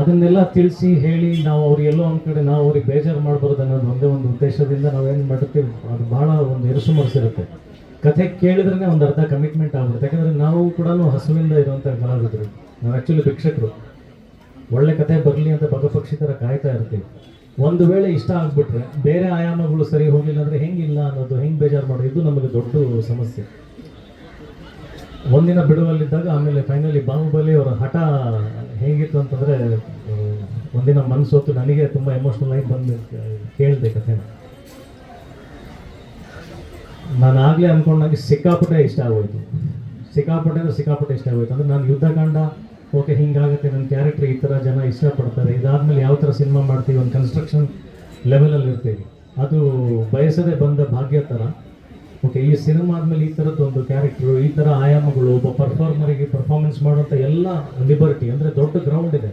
ಅದನ್ನೆಲ್ಲ ತಿಳಿಸಿ ಹೇಳಿ ನಾವು ಅವ್ರಿಗೆ ಎಲ್ಲೋ ಒಂದು ಕಡೆ ನಾವು ಅವ್ರಿಗೆ ಬೇಜಾರು ಮಾಡಬಾರ್ದು ಅನ್ನೋದು ಒಂದೇ ಒಂದು ಉದ್ದೇಶದಿಂದ ನಾವೇನು ಮಾಡ್ತೀವಿ, ಅದು ಭಾಳ ಒಂದು ಮನಸ್ಸಿರುತ್ತೆ ಕಥೆ ಕೇಳಿದ್ರೆ ಒಂದು ಅರ್ಧ ಕಮಿಟ್ಮೆಂಟ್ ಆಗ್ಬಿಡುತ್ತೆ. ಯಾಕಂದರೆ ನಾವು ಕೂಡ ಹಸುವಿಂದ ಇರುವಂಥ ಕಲಾವಿದರು ನಾವು ಆ್ಯಕ್ಚುಲಿ ಭಿಕ್ಷಕರು. ಒಳ್ಳೆ ಕತೆ ಬರಲಿ ಅಂತ ಬಗಪಕ್ಷಿ ಥರ ಕಾಯ್ತಾ ಇರ್ತೀವಿ. ಒಂದು ವೇಳೆ ಇಷ್ಟ ಆಗ್ಬಿಟ್ರೆ, ಬೇರೆ ಆಯಾಮಗಳು ಸರಿ ಹೋಗಿಲ್ಲ ಅಂದರೆ ಹೆಂಗಿಲ್ಲ ಅನ್ನೋದು, ಹೆಂಗೆ ಬೇಜಾರು ಮಾಡೋದು, ಇದು ನಮಗೆ ದೊಡ್ಡ ಸಮಸ್ಯೆ. ಒಂದಿನ ಬಿಡುವಲ್ಲಿದ್ದಾಗ ಆಮೇಲೆ ಫೈನಲಿ ಬಾಹುಬಲಿ ಅವರ ಹಠ ಹೇಗಿತ್ತು ಅಂತಂದರೆ, ಒಂದಿನ ಮನಸ್ಸೊತ್ತು ನನಗೆ ತುಂಬ ಎಮೋಷ್ನಲ್ ಆಗಿ ಬಂದು ಕೇಳಿದೆ ಕಥೆನ. ನಾನು ಆಗಲೇ ಅಂದ್ಕೊಂಡಾಗ ಸಿಕ್ಕಾಪಟ್ಟೆ ಇಷ್ಟ ಆಗೋಯ್ತು. ಸಿಕ್ಕಾಪಟ್ಟೆ ಅಂದರೆ ಸಿಕ್ಕಾಪಟ್ಟೆ ಇಷ್ಟ ಆಗೋಯ್ತು. ಅಂದರೆ ನಾನು ಯುದ್ಧಕಾಂಡ ಓಕೆ, ಹಿಂಗಾಗುತ್ತೆ, ನನ್ನ ಕ್ಯಾರೆಕ್ಟರ್ ಈ ಥರ ಜನ ಇಷ್ಟಪಡ್ತಾರೆ. ಇದಾದಮೇಲೆ ಯಾವ ಥರ ಸಿನಿಮಾ ಮಾಡ್ತೀವಿ ಒಂದು ಕನ್ಸ್ಟ್ರಕ್ಷನ್ ಲೆವೆಲಲ್ಲಿ ಇರ್ತೀವಿ. ಅದು ಬಯಸದೆ ಬಂದ ಭಾಗ್ಯ ಥರ ಓಕೆ, ಈ ಸಿನಿಮಾ ಆದಮೇಲೆ ಈ ಥರದ್ದು ಒಂದು ಕ್ಯಾರೆಕ್ಟ್ರು ಈ ಥರ ಆಯಾಮಗಳು, ಒಬ್ಬ ಪರ್ಫಾರ್ಮರಿಗೆ ಪರ್ಫಾರ್ಮೆನ್ಸ್ ಮಾಡುವಂಥ ಎಲ್ಲ ಲಿಬರ್ಟಿ ಅಂದರೆ ದೊಡ್ಡ ಗ್ರೌಂಡ್ ಇದೆ.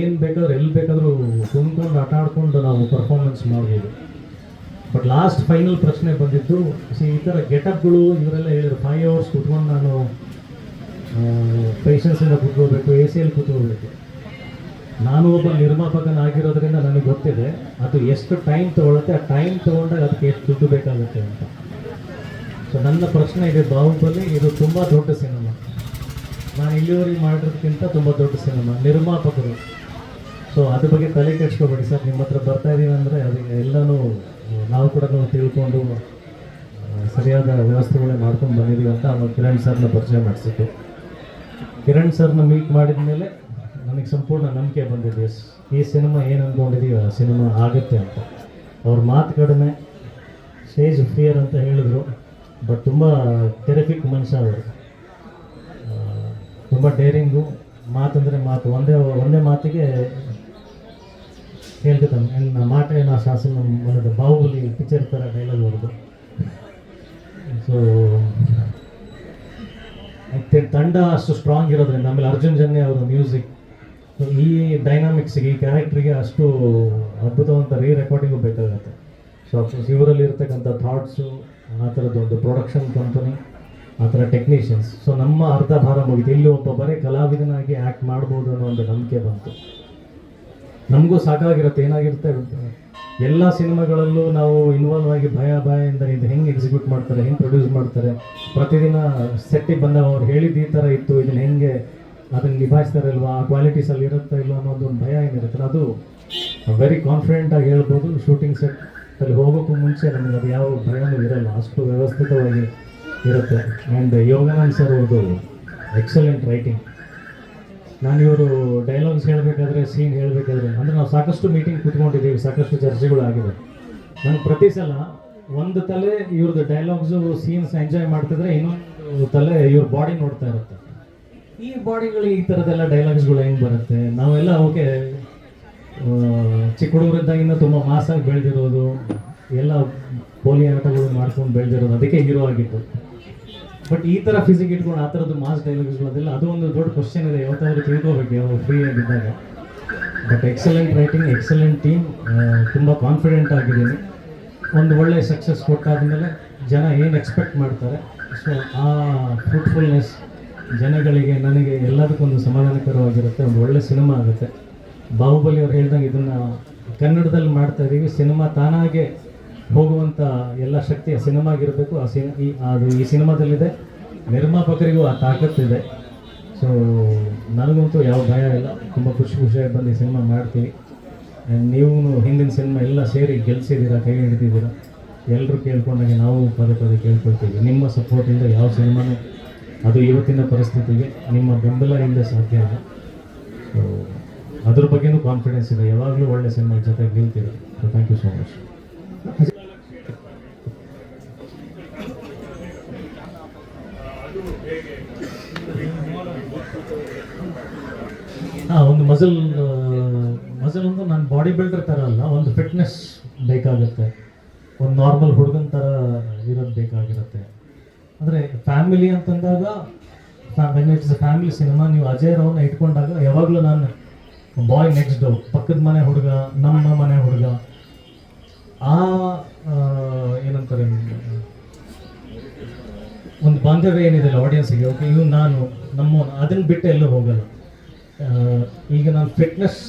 ಏನು ಬೇಕಾದ್ರೂ, ಎಲ್ಲಿ ಬೇಕಾದರೂ ಕುಂತ್ಕೊಂಡು ಆಟ ಆಡ್ಕೊಂಡು ನಾವು ಪರ್ಫಾರ್ಮೆನ್ಸ್ ಮಾಡ್ಬೋದು. ಬಟ್ ಲಾಸ್ಟ್ ಫೈನಲ್ ಪ್ರಶ್ನೆ ಬಂದಿದ್ದು ಸಿ ಈ ಥರ ಗೆಟಪ್ಗಳು ಇವರೆಲ್ಲ ಹೇಳಿದ್ರು ಫೈವ್ ಅವರ್ಸ್ ಕುತ್ಕೊಂಡು ನಾನು ಪೇಷನ್ಸಿಂದ ಕೂತ್ಕೋಬೇಕು ಎ ಸಿಯಲ್ಲಿ ಕೂತ್ಕೋಬೇಕು. ನಾನು ಒಬ್ಬ ನಿರ್ಮಾಪಕನಾಗಿರೋದ್ರಿಂದ ನನಗೆ ಗೊತ್ತಿದೆ, ಅದು ಎಷ್ಟು ಟೈಮ್ ತೊಗೊಳುತ್ತೆ, ಆ ಟೈಮ್ ತೊಗೊಂಡಾಗ ಅದಕ್ಕೆ ಎಷ್ಟು ದುಡ್ಡು ಬೇಕಾಗುತ್ತೆ ಅಂತ. ಸೊ ನನ್ನ ಪ್ರಶ್ನೆ ಇದೆ ಬಾಹುಬಲಿ, ಇದು ತುಂಬ ದೊಡ್ಡ ಸಿನಿಮಾ. ನಾನು ಇಲ್ಲಿವರೆಗೆ ಮಾಡಿರೋದಕ್ಕಿಂತ ತುಂಬ ದೊಡ್ಡ ಸಿನಿಮಾ, ನಿರ್ಮಾಪಕರು. ಸೊ ಅದ್ರ ಬಗ್ಗೆ ತಲೆ ಕೆಡ್ಸ್ಕೊಬೇಡಿ ಸರ್, ನಿಮ್ಮ ಹತ್ರ ಬರ್ತಾ ಇದ್ದೀವಿ ಅಂದರೆ ಅದಕ್ಕೆ ಎಲ್ಲನೂ ನಾವು ಕೂಡ ತಿಳ್ಕೊಂಡು ಸರಿಯಾದ ವ್ಯವಸ್ಥೆಗಳೇ ಮಾಡ್ಕೊಂಡು ಬಂದಿದ್ದೀವಿ ಅಂತ ಅವನು ಕಿರಣ್ ಸರ್ನ ಪರಿಚಯ ಮಾಡಿಸಿದ್ದು. ಕಿರಣ್ ಸರ್ನ ಮೀಟ್ ಮಾಡಿದ ಮೇಲೆ ನನಗೆ ಸಂಪೂರ್ಣ ನಂಬಿಕೆ ಬಂದಿದೆ. ಈ ಸಿನಿಮಾ ಏನು ಅಂದ್ಕೊಂಡಿದ್ದೀವಿ ಆ ಸಿನಿಮಾ ಆಗುತ್ತೆ ಅಂತ. ಅವ್ರ ಮಾತು ಕಡಿಮೆ ಸ್ಟೇಜ್ ಫಿಯರ್ ಅಂತ ಹೇಳಿದ್ರು ಬಟ್ ತುಂಬ ಟೆರಿಫಿಕ್ ಮನುಷ್ಯ ಅವರು. ತುಂಬ ಡೇರಿಂಗು ಮಾತಂದರೆ ಮಾತು, ಒಂದೇ ಒಂದೇ ಮಾತಿಗೆ ಹೇಳ್ತಿದ್ದಾನೆ ನನ್ನ ಮಾಟೆ ನಾ ಶಾಸನ ಮನದ ಬಾಹುಬಲಿ ಪಿಕ್ಚರ್ ಥರ ಡೈಲಾಗ್ ಹೊಡೆದು ಸೊ ಮತ್ತೆ ತಂಡ ಅಷ್ಟು ಸ್ಟ್ರಾಂಗ್ ಇರೋದ್ರಿಂದ, ಆಮೇಲೆ ಅರ್ಜುನ್ ಜನ್ಯ ಅವರ ಮ್ಯೂಸಿಕ್ ಈ ಡೈನಾಮಿಕ್ಸ್ಗೆ ಈ ಕ್ಯಾರೆಕ್ಟ್ರಿಗೆ ಅಷ್ಟು ಅದ್ಭುತವಂತ ರೀ ರೆಕಾರ್ಡಿಂಗು ಬೇಕಾಗುತ್ತೆ. ಸೊ ಇವರಲ್ಲಿ ಇರತಕ್ಕಂಥ ಥಾಟ್ಸು ಆ ಥರದ್ದು ಒಂದು ಪ್ರೊಡಕ್ಷನ್ ಕಂಪನಿ ಆ ಥರ ಟೆಕ್ನಿಷಿಯನ್ಸ್ ಸೊ ನಮ್ಮ ಅರ್ಧ ಭಾರ ಮುಗಿತು. ಇಲ್ಲಿ ಒಬ್ಬ ಬರೀ ಕಲಾವಿದನಾಗಿ ಆ್ಯಕ್ಟ್ ಮಾಡ್ಬೋದು ಅನ್ನೋ ಒಂದು ನಂಬಿಕೆ ಬಂತು. ನಮಗೂ ಸಾಕಾಗಿರುತ್ತೆ, ಏನಾಗಿರುತ್ತೆ ಎಲ್ಲ ಸಿನಿಮಾಗಳಲ್ಲೂ ನಾವು ಇನ್ವಾಲ್ವ್ ಆಗಿ ಭಯ ಭಯ ಎಂದರೆ ಇದು ಹೆಂಗೆ ಎಕ್ಸಿಕ್ಯೂಟ್ ಮಾಡ್ತಾರೆ, ಹೆಂಗೆ ಪ್ರೊಡ್ಯೂಸ್ ಮಾಡ್ತಾರೆ? ಪ್ರತಿದಿನ ಸೆಟ್ಟಿಗೆ ಬಂದಾಗ ಅವ್ರು ಹೇಳಿದ ಈ ಥರ ಇತ್ತು, ಇದನ್ನ ಹೆಂಗೆ ಅದನ್ನು ನಿಭಾಯಿಸ್ತಾರೆ ಇಲ್ವಾ ಆ ಕ್ವಾಲಿಟೀಸ್ ಅಲ್ಲಿ ಇರುತ್ತಾ ಇಲ್ಲ ಅನ್ನೋದು ಒಂದು ಭಯ ಏನಿರುತ್ತೆ. ಅದು ವೆರಿ ಕಾನ್ಫಿಡೆಂಟ್ ಆಗಿ ಹೇಳ್ಬೋದು ಶೂಟಿಂಗ್ ಸೆಟ್ ಅಲ್ಲಿ ಹೋಗೋಕ್ಕೂ ಮುಂಚೆ ನಮಗೆ ಅದು ಯಾವ ಭಯನೂ ಇರಲ್ಲ, ಅಷ್ಟು ವ್ಯವಸ್ಥಿತವಾಗಿ ಇರುತ್ತೆ. ಆ್ಯಂಡ್ ಯೋಗಾನಂದ್ ಸರ್ ಅವ್ರದ್ದು ಎಕ್ಸಲೆಂಟ್ ರೈಟಿಂಗ್ ನಾನು ಇವರು ಡೈಲಾಗ್ಸ್ ಹೇಳಬೇಕಾದ್ರೆ ಸೀನ್ ಹೇಳಬೇಕಾದ್ರೆ, ಅಂದರೆ ನಾವು ಸಾಕಷ್ಟು ಮೀಟಿಂಗ್ ಕುತ್ಕೊಂಡಿದ್ದೀವಿ, ಸಾಕಷ್ಟು ಚರ್ಚೆಗಳು ಆಗಿದೆ. ನಾನು ಪ್ರತಿ ಸಲ ಒಂದು ತಲೆ ಇವ್ರದ್ದು ಡೈಲಾಗ್ಸು ಸೀನ್ಸ್ ಎಂಜಾಯ್ ಮಾಡ್ತಿದ್ರೆ ಇನ್ನೊಂದು ತಲೆ ಇವ್ರ ಬಾಡಿ ನೋಡ್ತಾ ಇರುತ್ತೆ. ಈ ಬಾಡಿಗಳು ಈ ಥರದ್ದೆಲ್ಲ ಡೈಲಾಗ್ಸ್ಗಳು ಹೆಂಗೆ ಬರುತ್ತೆ? ನಾವೆಲ್ಲ ಓಕೆ ಚಿಕ್ಕ ಹುಡುಗರಿದ್ದಾಗಿಂದ ತುಂಬ ಮಾಸಾಗಿ ಬೆಳೆದಿರೋದು, ಎಲ್ಲ ಪೋಲಿ ಆಟಗಳು ಮಾಡ್ಕೊಂಡು ಬೆಳೆದಿರೋದು, ಅದಕ್ಕೆ ಹೀರೋ ಆಗಿತ್ತು ಬಟ್ ಈ ಥರ ಫಿಸಿಕ್ ಇಟ್ಕೊಂಡು ಆ ಥರದ್ದು ಮಾಸ್ ಡೈಲಾಗ್ಸ್ ಅದೆಲ್ಲ ಅದು ಒಂದು ದೊಡ್ಡ ಕ್ವಶನ್ ಇದೆ. ಯಾವತ್ತಾದ್ರೂ ತಿಳ್ಕೊಬೇಕು ಯಾವ ಫ್ರೀ ಆಗಿದ್ದಾಗ. But excellent writing excellent team ತುಂಬ ಕಾನ್ಫಿಡೆಂಟ್ ಆಗಿದ್ದೀನಿ. ಒಂದು ಒಳ್ಳೆ ಸಕ್ಸಸ್ ಕೊಟ್ಟಾದ್ಮೇಲೆ ಜನ ಏನು ಎಕ್ಸ್ಪೆಕ್ಟ್ ಮಾಡ್ತಾರೆ. ಸೊ ಆ ಫ್ರೂಟ್ಫುಲ್ನೆಸ್ ಜನಗಳಿಗೆ, ನನಗೆ ಎಲ್ಲದಕ್ಕೊಂದು ಸಮಾಧಾನಕರವಾಗಿರುತ್ತೆ, ಒಂದು ಒಳ್ಳೆ ಸಿನಿಮಾ ಆಗುತ್ತೆ. ಬಾಹುಬಲಿ ಅವ್ರು ಹೇಳ್ದಂಗೆ ಇದನ್ನು ಕನ್ನಡದಲ್ಲಿ ಮಾಡ್ತಾ ಇದ್ದೀವಿ ಸಿನಿಮಾ ತಾನಾಗೆ ಹೋಗುವಂಥ ಎಲ್ಲ ಶಕ್ತಿ ಆ ಸಿನಿಮಾಗಿರಬೇಕು. ಆ ಸಿನಿ ಈ ಅದು ಈ ಸಿನಿಮಾದಲ್ಲಿದೆ. ನಿರ್ಮಾಪಕರಿಗೂ ಆ ತಾಕತ್ತಿದೆ ಸೊ ನನಗಂತೂ ಯಾವ ಭಯ ಇಲ್ಲ. ತುಂಬ ಖುಷಿ ಖುಷಿಯಾಗಿ ಬಂದು ಈ ಸಿನಿಮಾ ಮಾಡ್ತೀವಿ. ಆ್ಯಂಡ್ ನೀವು ಹಿಂದಿನ ಸಿನಿಮಾ ಎಲ್ಲ ಸೇರಿ ಗೆಲ್ಸಿದ್ದೀರಾ, ಕೈ ಹಿಡಿದಿದ್ದೀರಾ? ಎಲ್ಲರೂ ಕೇಳ್ಕೊಂಡಾಗೆ ನಾವು ಪದೇ ಪದೇ ಕೇಳ್ಕೊಳ್ತೀವಿ. ನಿಮ್ಮ ಸಪೋರ್ಟಿಂದ ಯಾವ ಸಿನಿಮಾನೂ ಅದು ಇವತ್ತಿನ ಪರಿಸ್ಥಿತಿಗೆ ನಿಮ್ಮ ಬೆಂಬಲ ಬೆಂಬಲದಿಂದ ಸಾಧ್ಯ ಇಲ್ಲ ಸೊ ಅದ್ರ ಬಗ್ಗೆನೂ ಕಾನ್ಫಿಡೆನ್ಸ್ ಇದೆ. ಯಾವಾಗಲೂ ಒಳ್ಳೆ ಸಿನಿಮಾ ಜೊತೆ ಗೆಲ್ತೀರಾ. So thank you so much ಹಾಂ ಒಂದು ಮಸಲ್ ಮಸಲ್ ಅಂದ್ರೆ ನಾನು ಬಾಡಿ ಬಿಲ್ಡರ್ ಥರ ಅಲ್ಲ, ಒಂದು ಫಿಟ್ನೆಸ್ ಬೇಕಾಗುತ್ತೆ. ಒಂದು ನಾರ್ಮಲ್ ಹುಡುಗನ ಥರ ಇರೋದು ಬೇಕಾಗಿರುತ್ತೆ. ಅಂದರೆ ಫ್ಯಾಮಿಲಿ ಅಂತಂದಾಗ ಇಟ್ಸ್ ಅ ಫ್ಯಾಮಿಲಿ ಸಿನಿಮಾ ನೀವು ಅಜಯ್ ರಾವ್ನ ಇಟ್ಕೊಂಡಾಗ ಯಾವಾಗಲೂ ನಾನು ಬಾಯ್ ನೆಕ್ಸ್ಟ್ ಪಕ್ಕದ ಮನೆ ಹುಡುಗ, ನಮ್ಮ ಮನೆ ಹುಡುಗ. ಆ ಏನಂತಾರೆ ಒಂದು ಬಾಂಧವ್ಯ ಏನಿದೆ ಆಡಿಯನ್ಸಿಗೆ ಓಕೆ ಇವ್ ನಾನು ನಮ್ಮ ಅದನ್ನು ಬಿಟ್ಟು ಎಲ್ಲೂ ಹೋಗಲ್ಲ. ಈಗ ನಾನು ಫಿಟ್ನೆಸ್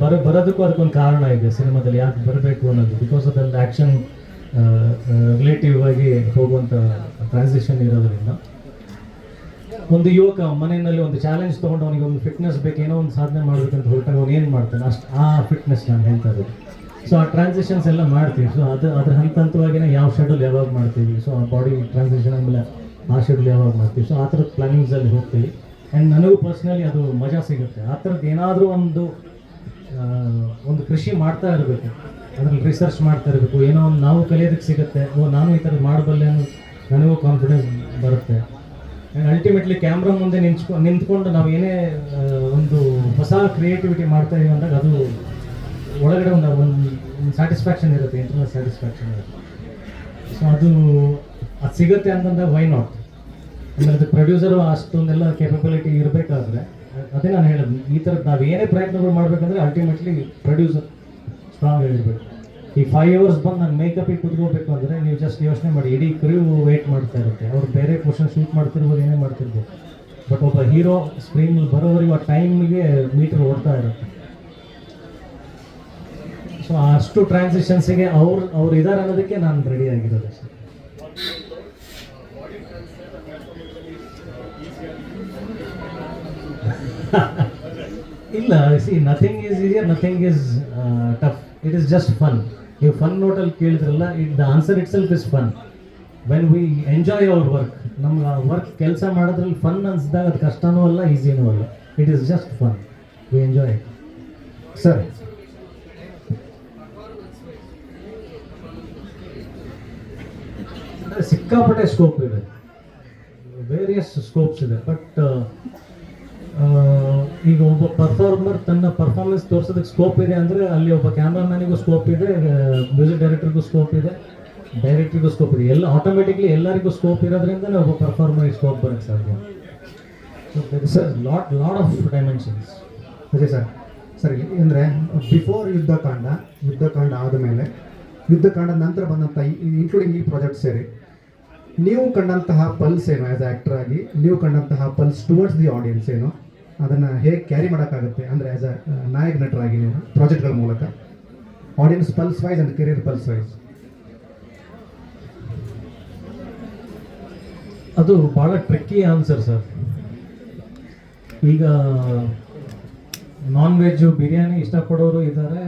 ಬರ, ಬರೋದಕ್ಕೂ ಅದಕ್ಕೊಂದು ಕಾರಣ ಇದೆ, ಸಿನಿಮಾದಲ್ಲಿ ಯಾಕೆ ಬರಬೇಕು ಅನ್ನೋದು. ಬಿಕಾಸ್ ಅದೊಂದು ಆ್ಯಕ್ಷನ್ ರಿಲೇಟಿವ್ ಆಗಿ ಹೋಗುವಂಥ ಟ್ರಾನ್ಸಿಷನ್ ಇರೋದರಿಂದ. ಒಂದು ಯುವಕ ಮನೆಯಲ್ಲಿ ಒಂದು ಚಾಲೆಂಜ್ ತೊಗೊಂಡು ಅವನಿಗೆ ಒಂದು ಫಿಟ್ನೆಸ್ ಬೇಕು, ಏನೋ ಒಂದು ಸಾಧನೆ ಮಾಡಬೇಕಂತ ಹೊರಟಾಗ ಅವ್ನು ಏನು ಮಾಡ್ತಾನೆ? ಅಷ್ಟು, ಆ ಫಿಟ್ನೆಸ್ ನಾನು ಹೇಳ್ತಾ ಇರೋದು. ಸೊ ಆ ಟ್ರಾನ್ಸಿಷನ್ಸ್ ಎಲ್ಲ ಮಾಡ್ತೀವಿ. ಸೊ ಅದು, ಅದ್ರ ಹಂತ ಯಾವ ಶೆಡ್ಯೂಲ್ ಯಾವಾಗ ಮಾಡ್ತೀವಿ? ಸೊ ಆ ಬಾಡಿ ಟ್ರಾನ್ಸಿಷನ್ ಆಮೇಲೆ ಆ ಶೆಡ್ಯೂಲ್ ಯಾವಾಗ ಮಾಡ್ತೀವಿ? ಸೊ ಆ ಥರದ ಪ್ಲಾನಿಂಗ್ಸಲ್ಲಿ ಹೋಗ್ತೀವಿ. ಆ್ಯಂಡ್ ನನಗೂ ಪರ್ಸ್ನಲಿ ಅದು ಮಜಾ ಸಿಗುತ್ತೆ. ಆ ಥರದ್ದು ಏನಾದರೂ ಒಂದು ಒಂದು ಕೃಷಿ ಮಾಡ್ತಾ ಇರಬೇಕು. ಅದ್ರಲ್ಲಿ ರಿಸರ್ಚ್ ಮಾಡ್ತಾ ಇರಬೇಕು. ಏನೋ ಒಂದು ನಾವು ಕಲಿಯೋದಕ್ಕೆ ಸಿಗುತ್ತೆ. ಓ, ನಾನು ಈ ಥರದ್ದು ಮಾಡಬಲ್ಲೆ ಅನ್ನೋ ನನಗೂ ಕಾನ್ಫಿಡೆನ್ಸ್ ಬರುತ್ತೆ. ಆ್ಯಂಡ್ ಅಲ್ಟಿಮೇಟ್ಲಿ ಕ್ಯಾಮ್ರಾ ಮುಂದೆ ನಿಂತ್ಕೊ, ನಿಂತ್ಕೊಂಡು ನಾವು ಏನೇ ಒಂದು ಹೊಸ ಕ್ರಿಯೇಟಿವಿಟಿ ಮಾಡ್ತಾ ಇದೀವಿ ಅಂದಾಗ ಅದು ಒಳಗಡೆ ಒಂದು ಒಂದು ಸ್ಯಾಟಿಸ್ಫ್ಯಾಕ್ಷನ್ ಇರುತ್ತೆ. ಇಂಟರ್ನಲ್ ಸ್ಯಾಟಿಸ್ಫ್ಯಾಕ್ಷನ್ ಇರುತ್ತೆ. ಸೊ ಅದು ಅದು ಸಿಗುತ್ತೆ ಅಂತಂದಾಗ ವೈ ನಾಟ್ ಅದು ಪ್ರೊಡ್ಯೂಸರು ಅಷ್ಟೊಂದೆಲ್ಲ ಕೆಪಬಿಲಿಟಿ ಇರಬೇಕಾದ್ರೆ, ಅದೇ ನಾನು ಹೇಳೋದು, ಈ ಥರದ್ದು ನಾವು ಏನೇ ಪ್ರಯತ್ನಗಳು ಮಾಡಬೇಕಂದ್ರೆ ಅಲ್ಟಿಮೇಟ್ಲಿ ಪ್ರೊಡ್ಯೂಸರ್ ಸ್ಟ್ರಾಂಗ್ ಆಗಿರಬೇಕು. ಈ ಫೈವ್ ಅವರ್ಸ್ ಬಂದು ನಾನು ಮೇಕಪಿಗೆ ಕುತ್ಕೋಬೇಕು ಅಂದರೆ ನೀವು ಜಸ್ಟ್ ಯೋಚನೆ ಮಾಡಿ, ಇಡೀ ಕ್ರಿವ್ ವೇಟ್ ಮಾಡ್ತಾ ಇರುತ್ತೆ. ಅವ್ರು ಬೇರೆ ಕ್ವಶನ್ ಶೂಟ್ ಮಾಡ್ತಿರ್ಬೋದು, ಏನೇ ಮಾಡ್ತಿರ್ಬೋದು. ಬಟ್ ಒಬ್ಬ ಹೀರೋ ಸ್ಕ್ರೀನಲ್ಲಿ ಬರೋವರೆಗೂ ಆ ಟೈಮಿಗೆ ಮೀಟರ್ ಓಡ್ತಾ ಇರುತ್ತೆ. ಸೊ ಅಷ್ಟು ಟ್ರಾನ್ಸಿಷನ್ಸಿಗೆ ಅವ್ರು ಅವ್ರು ಇದಾರೆ ಅನ್ನೋದಕ್ಕೆ ನಾನು ರೆಡಿ ಆಗಿರೋದು ಇಲ್ಲ see nothing is easy nothing is tough it is just fun ನೀವು ಫನ್ ನೋಟಲ್ಲಿ ಕೇಳಿದ್ರಲ್ಲ it the answer itself is fun when we enjoy our work ನಮ್ಗೆ ವರ್ಕ್ ಕೆಲಸ ಮಾಡೋದ್ರಲ್ಲಿ ಫನ್ ಅನ್ಸಿದಾಗ ಅದು ಕಷ್ಟನೂ ಅಲ್ಲ ಈಸಿನೂ ಅಲ್ಲ. It is just fun we enjoy sir ಸಿಕ್ಕಾಪಟ್ಟೆ ಸ್ಕೋಪ್ ಇದೆ. ವೇರಿಯಸ್ ಸ್ಕೋಪ್ಸ್ ಇದೆ ಬಟ್ ಈಗ ಒಬ್ಬ ಪರ್ಫಾರ್ಮರ್ ತನ್ನ ಪರ್ಫಾರ್ಮೆನ್ಸ್ ತೋರಿಸೋದಕ್ಕೆ ಸ್ಕೋಪ್ ಇದೆ ಅಂದರೆ ಅಲ್ಲಿ ಒಬ್ಬ ಕ್ಯಾಮ್ರಾಮ್ಯಾನಿಗೂ ಸ್ಕೋಪ್ ಇದೆ ಮ್ಯೂಸಿಕ್ ಡೈರೆಕ್ಟರ್ಗೂ ಸ್ಕೋಪ್ ಇದೆ ಡೈರೆಕ್ಟ್ರಿಗೂ ಸ್ಕೋಪ್ ಇದೆ. ಎಲ್ಲ ಆಟೋಮೆಟಿಕ್ಲಿ ಎಲ್ಲರಿಗೂ ಸ್ಕೋಪ್ ಇರೋದ್ರಿಂದ ಒಬ್ಬ ಪರ್ಫಾರ್ಮರ್ಗೆ ಸ್ಕೋಪ್ ಬರೋಕ್ಕೆ ಸಾಧ್ಯ. Sir lot lot of dimensions ಅದೇ ಸರ್ ಸರಿ ಅಂದರೆ ಬಿಫೋರ್ ಯುದ್ಧಕಾಂಡ ಯುದ್ಧಕಾಂಡ ಆದಮೇಲೆ ಯುದ್ಧಕಾಂಡ ನಂತರ ಬಂದಂಥ ಇನ್ಕ್ಲೂಡಿಂಗ್ ಈ ಪ್ರಾಜೆಕ್ಟ್ ಸೇರಿ ನೀವು ಕಂಡಂತಹ ಪಲ್ಸ್ ಏನು ಆ್ಯಸ್ ಆ್ಯಕ್ಟರ್ ಆಗಿ, ನೀವು ಕಂಡಂತಹ ಪಲ್ಸ್ ಟುವರ್ಡ್ಸ್ ದಿ ಆಡಿಯನ್ಸ್ ಏನು, ಅದನ್ನು ಹೇಗೆ ಕ್ಯಾರಿ ಮಾಡೋಕ್ಕಾಗುತ್ತೆ? ಅಂದರೆ ಆ್ಯಸ್ ಅ ನಾಯಕ ನಟರಾಗಿ ನೀವು ಪ್ರಾಜೆಕ್ಟ್ಗಳ ಮೂಲಕ? Audience pulse wise and career pulse wise ಅದು ಭಾಳ ಟ್ರಿಕ್ಕಿ ಆನ್ಸರ್ ಸರ್ ಈಗ ನಾನ್ ವೆಜ್ಜು ಬಿರಿಯಾನಿ ಇಷ್ಟಪಡೋರು ಇದ್ದಾರೆ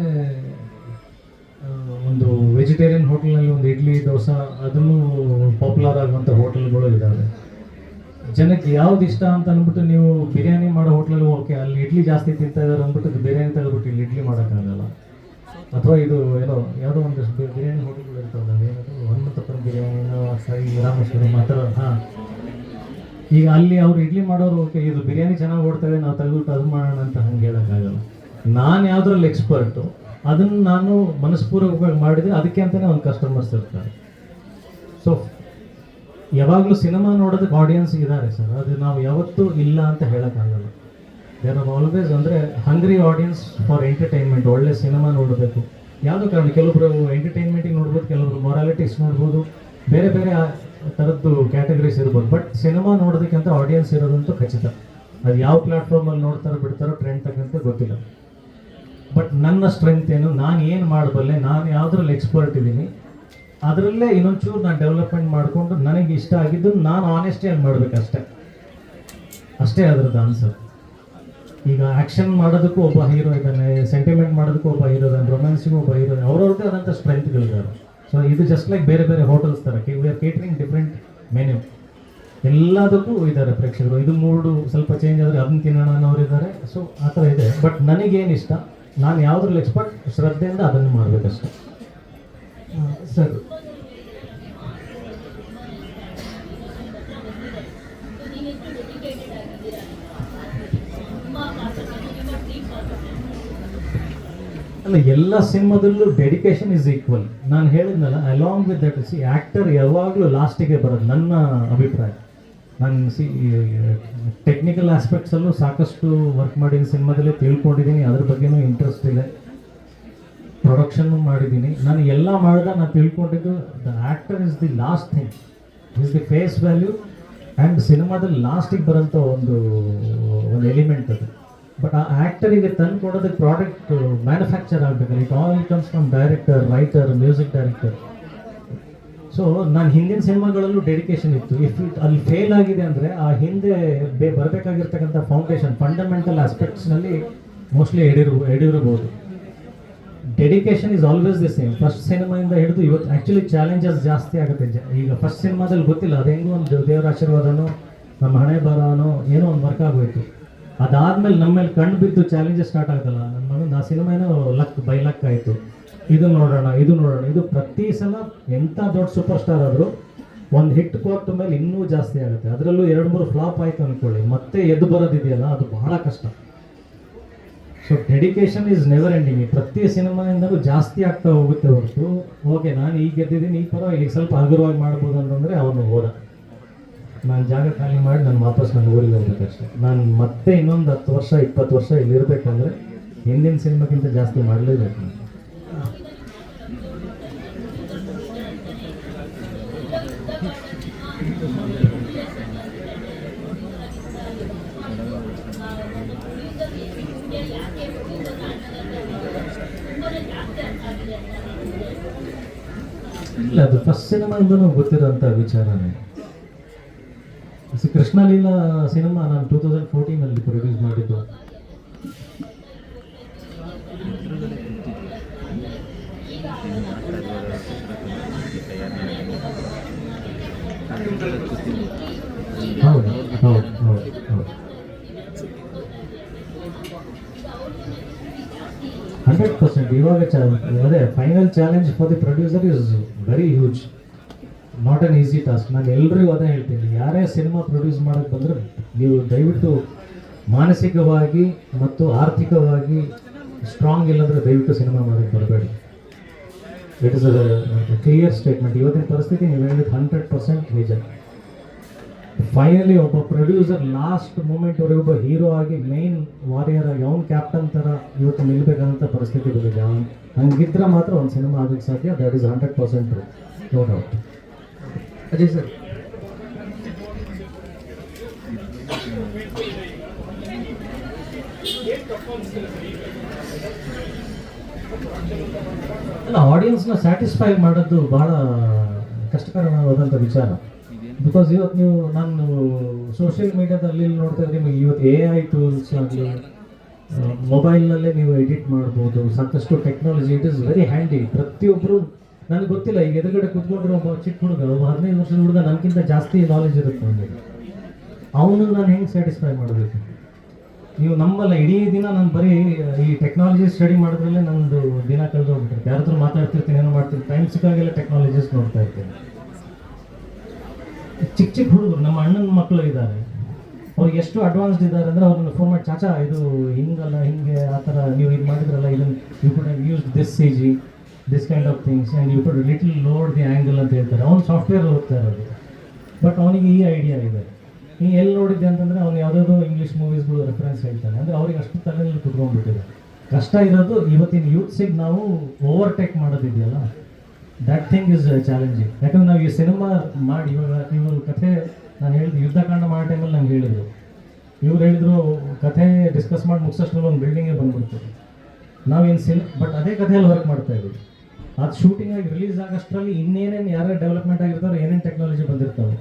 ಒಂದು ವೆಜಿಟೇರಿಯನ್ ಹೋಟೆಲ್ನಲ್ಲಿ ಒಂದು ಇಡ್ಲಿ, ದೋಸೆ, ಅದನ್ನು ಪಾಪ್ಯುಲರ್ ಆಗುವಂಥ ಹೋಟೆಲ್ಗಳು ಇದ್ದಾವೆ. ಜನಕ್ಕೆ ಯಾವ್ದು ಇಷ್ಟ ಅಂತ ಅಂದ್ಬಿಟ್ಟು ನೀವು ಬಿರಿಯಾನಿ ಮಾಡೋ ಹೋಟ್ಲಲ್ಲಿ ಓಕೆ, ಅಲ್ಲಿ ಇಡ್ಲಿ ಜಾಸ್ತಿ ತಿಂತಾ ಇದಾರೆ ಅಂದ್ಬಿಟ್ಟು ಬಿರಿಯಾನಿ ತೆಗೆದ್ಬಿಟ್ಟು ಇಲ್ಲಿ ಇಡ್ಲಿ ಮಾಡೋಕ್ಕಾಗಲ್ಲ. ಅಥವಾ ಇದು ಏನೋ, ಯಾವುದೋ ಒಂದು ಬಿರಿಯಾನಿ ಹೋಟೆಲ್ಗಳು ಇರ್ತಾವಲ್ಲ ಏನದು ಹನುಮಂತಪ್ಪನ ಬಿರಿಯಾನಿನೋ ಸಾಯಿ ರಾಮೇಶ್ವರಂ ಥರ, ಹಾಂ. ಈಗ ಅಲ್ಲಿ ಅವ್ರು ಇಡ್ಲಿ ಮಾಡೋರು ಓಕೆ, ಇದು ಬಿರಿಯಾನಿ ಚೆನ್ನಾಗಿ ಓಡ್ತವೆ ನಾವು ತೆಗೆದ್ಬಿಟ್ಟು ಅದು ಮಾಡೋಣ ಅಂತ ಹಂಗೆ ಹೇಳೋಕ್ಕಾಗಲ್ಲ. ನಾನು ಯಾವುದ್ರಲ್ಲಿ ಎಕ್ಸ್ಪರ್ಟು ಅದನ್ನು ನಾನು ಮನಸ್ಪೂರ್ವಕವಾಗಿ ಮಾಡಿದರೆ ಅದಕ್ಕೆ ಅಂತಲೇ ಒಂದು ಕಸ್ಟಮರ್ಸ್ ಇರ್ತಾರೆ. ಸೊ ಯಾವಾಗಲೂ ಸಿನಿಮಾ ನೋಡೋದಕ್ಕೆ ಆಡಿಯನ್ಸ್ ಇದ್ದಾರೆ ಸರ್. ಅದು ನಾವು ಯಾವತ್ತೂ ಇಲ್ಲ ಅಂತ ಹೇಳೋಕ್ಕಾಗಲ್ಲ. ದೇರ್ ಆರ್ ಆಲ್ವೇಸ್ ಅಂದರೆ ಹಂಗ್ರಿ ಆಡಿಯನ್ಸ್ ಫಾರ್ ಎಂಟರ್ಟೈನ್ಮೆಂಟ್ ಒಳ್ಳೆ ಸಿನಿಮಾ ನೋಡಬೇಕು. ಯಾವುದೋ ಕಾರಣ ಕೆಲವೊಬ್ರು ಎಂಟರ್ಟೈನ್ಮೆಂಟಿಗೆ ನೋಡ್ಬೋದು, ಕೆಲವರು ಮೊರಾಲಿಟೀಸ್ ನೋಡ್ಬೋದು. ಬೇರೆ ಬೇರೆ ಥರದ್ದು ಕ್ಯಾಟಗರೀಸ್ ಇರ್ಬೋದು. ಬಟ್ ಸಿನಿಮಾ ನೋಡೋದಕ್ಕಿಂತ ಆಡಿಯನ್ಸ್ ಇರೋದಂತೂ ಖಚಿತ. ಅದು ಯಾವ ಪ್ಲಾಟ್ಫಾರ್ಮಲ್ಲಿ ನೋಡ್ತಾರೋ ಬಿಡ್ತಾರೋ ಟ್ರೆಂಡ್ ತಕ್ಕಂತೆ ಗೊತ್ತಿಲ್ಲ. ಬಟ್ ನನ್ನ ಸ್ಟ್ರೆಂತ್ ಏನು? ನಾನು ಏನು ಮಾಡಬಲ್ಲೆ? ನಾನು ಯಾವುದ್ರಲ್ಲಿ ಎಕ್ಸ್ಪರ್ಟ್ ಇದ್ದೀನಿ. ಅದರಲ್ಲೇ ಇನ್ನೊಂಚೂರು ನಾನು ಡೆವಲಪ್ಮೆಂಟ್ ಮಾಡಿಕೊಂಡು ನನಗೆ ಇಷ್ಟ ಆಗಿದ್ದು ನಾನು ಆನೆಸ್ಟಿಯಾಗಿ ಮಾಡಬೇಕಷ್ಟೇ. ಅಷ್ಟೇ ಅದರದ್ದು ಆನ್ಸರ್ ಈಗ ಆ್ಯಕ್ಷನ್ ಮಾಡೋದಕ್ಕೂ ಒಬ್ಬ ಹೀರೋ ಇದ್ದಾನೆ ಸೆಂಟಿಮೆಂಟ್ ಮಾಡೋದಕ್ಕೂ ಒಬ್ಬ ಹೀರೋ ಇದ್ದಾನೆ ರೊಮ್ಯಾನ್ಸಿಗೂ ಒಬ್ಬ ಹೀರೋ ಅವ್ರವ್ರದ್ದೇ ಆದಂಥ ಸ್ಟ್ರೆಂತ್ಗಳಿದ್ದಾರೆ ಸೊ ಇದು ಜಸ್ಟ್ ಲೈಕ್ ಬೇರೆ ಬೇರೆ ಹೋಟೆಲ್ಸ್ ಥರ we are catering different menu ಎಲ್ಲದಕ್ಕೂ ಇದ್ದಾರೆ ಪ್ರೇಕ್ಷಕರು. ಇದು ಮೂಡು ಸ್ವಲ್ಪ ಚೇಂಜ್ ಆದರೆ ಅದನ್ನ ತಿನ್ನೋಣ ಅನ್ನೋರು ಇದ್ದಾರೆ ಸೊ ಆ ಥರ ಇದೆ. ಬಟ್ ನನಗೇನು ಇಷ್ಟ ನಾನು ಯಾವುದ್ರಲ್ಲಿ ಎಕ್ಸ್ಪರ್ಟ್ ಶ್ರದ್ಧೆಯಿಂದ ಅದನ್ನು ಮಾಡಬೇಕಷ್ಟೆ. ಸರ್. ಅಲ್ಲ ಎಲ್ಲ ಸಿನಿಮಾದಲ್ಲೂ ಡೆಡಿಕೇಶನ್ ಇಸ್ ಈಕ್ವಲ್ ನಾನು ಹೇಳಿದ್ನಲ್ಲ along with that see actor ಯಾವಾಗಲೂ ಲಾಸ್ಟಿಗೆ ಬರೋದು ನನ್ನ ಅಭಿಪ್ರಾಯ. ನಾನು ಸಿ ಟೆಕ್ನಿಕಲ್ ಆಸ್ಪೆಕ್ಟ್ಸಲ್ಲೂ ಸಾಕಷ್ಟು ವರ್ಕ್ ಮಾಡಿದ್ದೀನಿ ಸಿನಿಮಾದಲ್ಲಿ ತಿಳ್ಕೊಂಡಿದ್ದೀನಿ. ಅದ್ರ ಬಗ್ಗೆನೂ ಇಂಟ್ರೆಸ್ಟ್ ಇದೆ. ಪ್ರೊಡಕ್ಷನ್ನು ಮಾಡಿದ್ದೀನಿ. ನಾನು ಎಲ್ಲ ಮಾಡಿದ, ನಾನು ತಿಳ್ಕೊಂಡಿದ್ದು the actor is the last thing is the face value and ಸಿನಿಮಾದಲ್ಲಿ ಲಾಸ್ಟಿಗೆ ಬರೋಂಥ ಒಂದು ಒಂದು ಎಲಿಮೆಂಟ್ ಅದು. ಬಟ್ ಆ ಆ್ಯಕ್ಟರಿಗೆ ತಂದು ಕೊಡೋದಕ್ಕೆ product manufacture ಆಗಬೇಕಲ್ಲ. It all comes from director writer music director so ನಾನು ಹಿಂದಿನ ಸಿನಿಮಾಗಳಲ್ಲೂ ಡೆಡಿಕೇಶನ್ ಇತ್ತು. ಇಫ್ ಅಲ್ಲಿ ಫೇಲ್ ಆಗಿದೆ ಅಂದರೆ ಆ ಹಿಂದೆ ಬೇ ಬರಬೇಕಾಗಿರ್ತಕ್ಕಂಥ ಫೌಂಡೇಶನ್ ಫಂಡಮೆಂಟಲ್ ಆಸ್ಪೆಕ್ಟ್ಸ್ನಲ್ಲಿ ಮೋಸ್ಟ್ಲಿ ಎಡಿರು ಎಡಿರಬಹುದು. Dedication is always the same first ಸಿನಿಮಾಯಿಂದ ಹಿಡಿದು ಇವತ್ತು ಆ್ಯಕ್ಚುಲಿ ಚಾಲೆಂಜಸ್ ಜಾಸ್ತಿ ಆಗುತ್ತೆ. ಈಗ ಫಸ್ಟ್ ಸಿನಿಮಾದಲ್ಲಿ ಗೊತ್ತಿಲ್ಲ, ಅದು ಹೆಂಗೂ ಒಂದು ದೇವರ ಆಶೀರ್ವಾದನೋ, ನಮ್ಮ ಹಣೆ ಬರನೋ ಏನೋ ಒಂದು ವರ್ಕ್ ಆಗೋಯ್ತು. ಅದಾದ್ಮೇಲೆ ನಮ್ಮ ಮೇಲೆ ಕಣ್ಣು ಬಿದ್ದು ಚಾಲೆಂಜಸ್ ಸ್ಟಾರ್ಟ್ ಆಗುತ್ತಲ್ಲ ನನ್ನ ಆ ಸಿನಿಮಾ ಏನೋ ಲಕ್ ಬೈ ಲಕ್ ಆಯಿತು. ಇದು ನೋಡೋಣ ಇದು ನೋಡೋಣ. ಇದು ಪ್ರತಿ ಸಲ ಎಂಥ ದೊಡ್ಡ ಸೂಪರ್ ಸ್ಟಾರ್ ಆದರೂ ಒಂದು ಹಿಟ್ ಕೊಟ್ಟ ಮೇಲೆ ಇನ್ನೂ ಜಾಸ್ತಿ ಆಗುತ್ತೆ. ಅದರಲ್ಲೂ ಎರಡು ಮೂರು ಫ್ಲಾಪ್ ಆಯ್ತು ಅಂದ್ಕೊಳ್ಳಿ ಮತ್ತೆ ಎದ್ದು ಬರೋದಿದೆಯಲ್ಲ, ಅದು ಬಹಳ ಕಷ್ಟ. So dedication is never ending ಪ್ರತಿ ಸಿನಿಮಾಯಿಂದಲೂ ಜಾಸ್ತಿ ಆಗ್ತಾ ಹೋಗುತ್ತೆ ಹೊರತು. ಓಕೆ ನಾನು ಈಗ ಗೆದ್ದಿದ್ದೀನಿ ಈ ಪರವಾಗಿ ಈಗ ಸ್ವಲ್ಪ ಹಗುರವಾಗಿ ಮಾಡ್ಬೋದು ಅಂತಂದರೆ ಅವನು ಹೋದ. ನಾನು ಜಾಗ ಖಾಲಿ ಮಾಡಿ ನಾನು ವಾಪಸ್ ನನ್ನ ಊರಿಗೆ ಹೋಗ್ಬೇಕಷ್ಟೆ ನಾನು ಮತ್ತೆ ಇನ್ನೊಂದು ಹತ್ತು ವರ್ಷ, ಇಪ್ಪತ್ತು ವರ್ಷ ಇಲ್ಲಿ ಇರಬೇಕಂದ್ರೆ ಹಿಂದಿನ ಸಿನಿಮಾಕ್ಕಿಂತ ಜಾಸ್ತಿ ಮಾಡಲೇಬೇಕು ನಾನು. ಇಲ್ಲ, ಅದು ಫಸ್ಟ್ ಸಿನಿಮಾಯಿಂದನೂ ಗೊತ್ತಿರೋಂಥ ವಿಚಾರನೇ. ಕೃಷ್ಣ ಕೃಷ್ಣಲೀಲಾ ಸಿನಿಮಾ ನಾನು ಟೂ ತೌಸಂಡ್ ಫೋರ್ಟೀನಲ್ಲಿ ಪ್ರೊಡ್ಯೂಸ್ ಮಾಡಿದ್ದು. ಹೌದು ಹೌದು ಹೌದು ಹೌದು ಹಂಡ್ರೆಡ್ ಪರ್ಸೆಂಟ್ ಇವಾಗ ಅದೇ final challenge for the producer is very huge not an easy task ನಾನು ಎಲ್ರಿಗೂ ಅದೇ ಹೇಳ್ತೀನಿ. ಯಾರೇ ಸಿನಿಮಾ ಪ್ರೊಡ್ಯೂಸ್ ಮಾಡೋಕ್ಕೆ ಬಂದರೆ ನೀವು ದಯವಿಟ್ಟು ಮಾನಸಿಕವಾಗಿ ಮತ್ತು ಆರ್ಥಿಕವಾಗಿ ಸ್ಟ್ರಾಂಗ್ ಇಲ್ಲಂದ್ರೆ ದಯವಿಟ್ಟು ಸಿನಿಮಾ ಮಾಡೋಕ್ಕೆ ಬರಬೇಡಿ. It is a clear statement ಇವತ್ತಿನ ಪರಿಸ್ಥಿತಿ, ನೀವು ಹೇಳಿದ ಹಂಡ್ರೆಡ್ ಪರ್ಸೆಂಟ್ ನಿಜ. ಫೈನಲಿ ಒಬ್ಬ ಪ್ರೊಡ್ಯೂಸರ್ ಲಾಸ್ಟ್ ಮೂಮೆಂಟ್ವರೆಗೂ ಒಬ್ಬ ಹೀರೋ ಆಗಿ ಮೇನ್ ವಾರಿಯರ್ ಆಗಿ ಅವ್ನು ಕ್ಯಾಪ್ಟನ್ ಥರ ಇವತ್ತು ನಿಲ್ಬೇಕಂತ ಪರಿಸ್ಥಿತಿ ಬಂದಿದೆ. ಅವ್ನು ಹಂಗಿದ್ರೆ ಮಾತ್ರ ಒಂದು ಸಿನಿಮಾ ಆಗಲಿಕ್ಕೆ ಸಾಧ್ಯ. That is hundred percent no doubt Ajay sir. ಅಲ್ಲ ಆಡಿಯನ್ಸ್ನ ಸ್ಯಾಟಿಸ್ಫೈ ಮಾಡೋದು ಬಹಳ ಕಷ್ಟಕರವಾದಂಥ ವಿಚಾರ. ಬಿಕಾಸ್ ಇವತ್ತು ನೀವು ನಾನು ಸೋಷಿಯಲ್ ಮೀಡಿಯಾದಲ್ಲಿ ನೋಡ್ತಾ ಇದ್ರೆ ನಿಮಗೆ ಇವತ್ತು ಎ ಐ ಟೂಲ್ಸ್ ಆಗಲಿ ಮೊಬೈಲ್ನಲ್ಲೇ ನೀವು ಎಡಿಟ್ ಮಾಡ್ಬೋದು ಸಾಕಷ್ಟು technology it is very handy ಪ್ರತಿಯೊಬ್ಬರು ನನಗೆ ಗೊತ್ತಿಲ್ಲ ಈಗ ಎದುರುಗಡೆ ಕೂತ್ಕೊಂಡಿರೋ ಒಬ್ಬ ಚಿಕ್ಕ ಹುಡುಗ ಒಬ್ಬ ಹದಿನೈದು ವರ್ಷದ ಹುಡುಗ ನನಗಿಂತ ಜಾಸ್ತಿ ನಾಲೆಜ್ ಇರುತ್ತೆ ಅವನಿಗೆ. ಅವನು ನಾನು ಹೆಂಗೆ ಸ್ಯಾಟಿಸ್ಫೈ ಮಾಡಬೇಕು? ನೀವು ನಮ್ಮಲ್ಲ ಇಡೀ ದಿನ ನಾನು ಬರೀ ಈ ಟೆಕ್ನಾಲಜಿ ಸ್ಟಡಿ ಮಾಡಿದ್ರಲ್ಲೇ ನನ್ನದು ದಿನ ಕಳೆದೋಗ್ಬಿಟ್ಟಿರುತ್ತೆ. ಯಾರಾದರೂ ಮಾತಾಡ್ತಿರ್ತೀನಿ ಏನೋ ಮಾಡ್ತೀನಿ ಟೈಮ್ ಸಿಕ್ಕಾಗೆಲ್ಲ ಟೆಕ್ನಾಲಜೀಸ್ ನೋಡ್ತಾ ಇರ್ತೀನಿ. ಚಿಕ್ಕ ಚಿಕ್ಕ ಹುಡುಗರು, ನಮ್ಮ ಅಣ್ಣನ ಮಕ್ಕಳು ಇದ್ದಾರೆ. ಅವ್ರಿಗೆ ಎಷ್ಟು ಅಡ್ವಾನ್ಸ್ಡ್ ಇದ್ದಾರೆ ಅಂದರೆ ಅವ್ರನ್ನ ಫೋನ್ ಮಾಡಿ, ಚಾಚಾ, ಇದು ಹಿಂಗಲ್ಲ, ಹಿಂಗೆ ಆ ಥರ ನೀವು ಇದು ಮಾಡಿದ್ರಲ್ಲ ಇದನ್ನು you could use this C G this kind of things and you could little load the angle ಅಂತ ಹೇಳ್ತಾರೆ. ಅವ್ನು ಸಾಫ್ಟ್ವೇರ್ ಓದ್ತಾ ಇರೋದು. ಬಟ್ ಅವನಿಗೆ ಈ ಐಡಿಯಾ ಇದೆ. ನೀ ಎಲ್ಲಿ ನೋಡಿದ್ದೆ ಅಂತಂದರೆ ಅವ್ನು ಯಾವುದಾದ್ರು ಇಂಗ್ಲೀಷ್ ಮೂವೀಸ್ಗಳು ರೆಫರೆನ್ಸ್ ಹೇಳ್ತಾನೆ. ಅಂದರೆ ಅವ್ರಿಗೆ ಅಷ್ಟು ತಲೆಯಲ್ಲಿ ಕುತ್ಕೊಂಡ್ಬಿಟ್ಟಿದೆ. ಕಷ್ಟ ಇರೋದು ಇವತ್ತಿನ ಯೂತ್ಸಿಗೆ ನಾವು ಓವರ್ಟೇಕ್ ಮಾಡೋದಿದೆಯಲ್ಲ. ದ್ಯಾಟ್ ಥಿಂಗ್ ಇಸ್ ಚಾಲೆಂಜಿಂಗ್ ಯಾಕಂದ್ರೆ ನಾವು ಈ ಸಿನಿಮಾ ಮಾಡಿ, ಇವಾಗ ಇವರು ಕಥೆ ನಾನು ಹೇಳಿದ್ದು ಯುದ್ಧಕಾಂಡ ಮಾಡೋ ಟೈಮಲ್ಲಿ ನಂಗೆ ಹೇಳಿದರು. ಇವ್ರು ಹೇಳಿದ್ರು, ಕಥೆ ಡಿಸ್ಕಸ್ ಮಾಡಿ ಮುಗಿಸೋಷ್ಟ್ರಲ್ಲಿ ಒಂದು ಬಿಲ್ಡಿಂಗೇ ಬಂದ್ಬಿಡ್ತು. ನಾವೇನು ಸಿನ್ ಬಟ್ ಅದೇ ಕಥೆಯಲ್ಲಿ ವರ್ಕ್ ಮಾಡ್ತಾ ಇದ್ದೀವಿ ಅದು ಶೂಟಿಂಗ್ ಆಗಿ ರಿಲೀಸ್ ಆಗೋಷ್ಟರಲ್ಲಿ ಇನ್ನೇನೇನು ಯಾರ್ಯಾರು ಡೆವಲಪ್ಮೆಂಟ್ ಆಗಿರ್ತಾರೋ, ಏನೇನು ಟೆಕ್ನಾಲಜಿ ಬಂದಿರ್ತಾವೆ,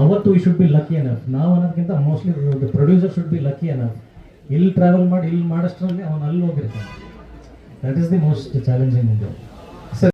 ಅವತ್ತು we should be lucky enough ನಾವು ಅನ್ನೋದಕ್ಕಿಂತ mostly producer should be lucky enough ಇಲ್ಲಿ ಟ್ರಾವೆಲ್ ಮಾಡಿ, ಇಲ್ಲಿ ಮಾಡೋಷ್ಟರಲ್ಲಿ ಅವನು ಅಲ್ಲಿ ಹೋಗಿರ್ತಾನೆ. That is the most challenging ಇದು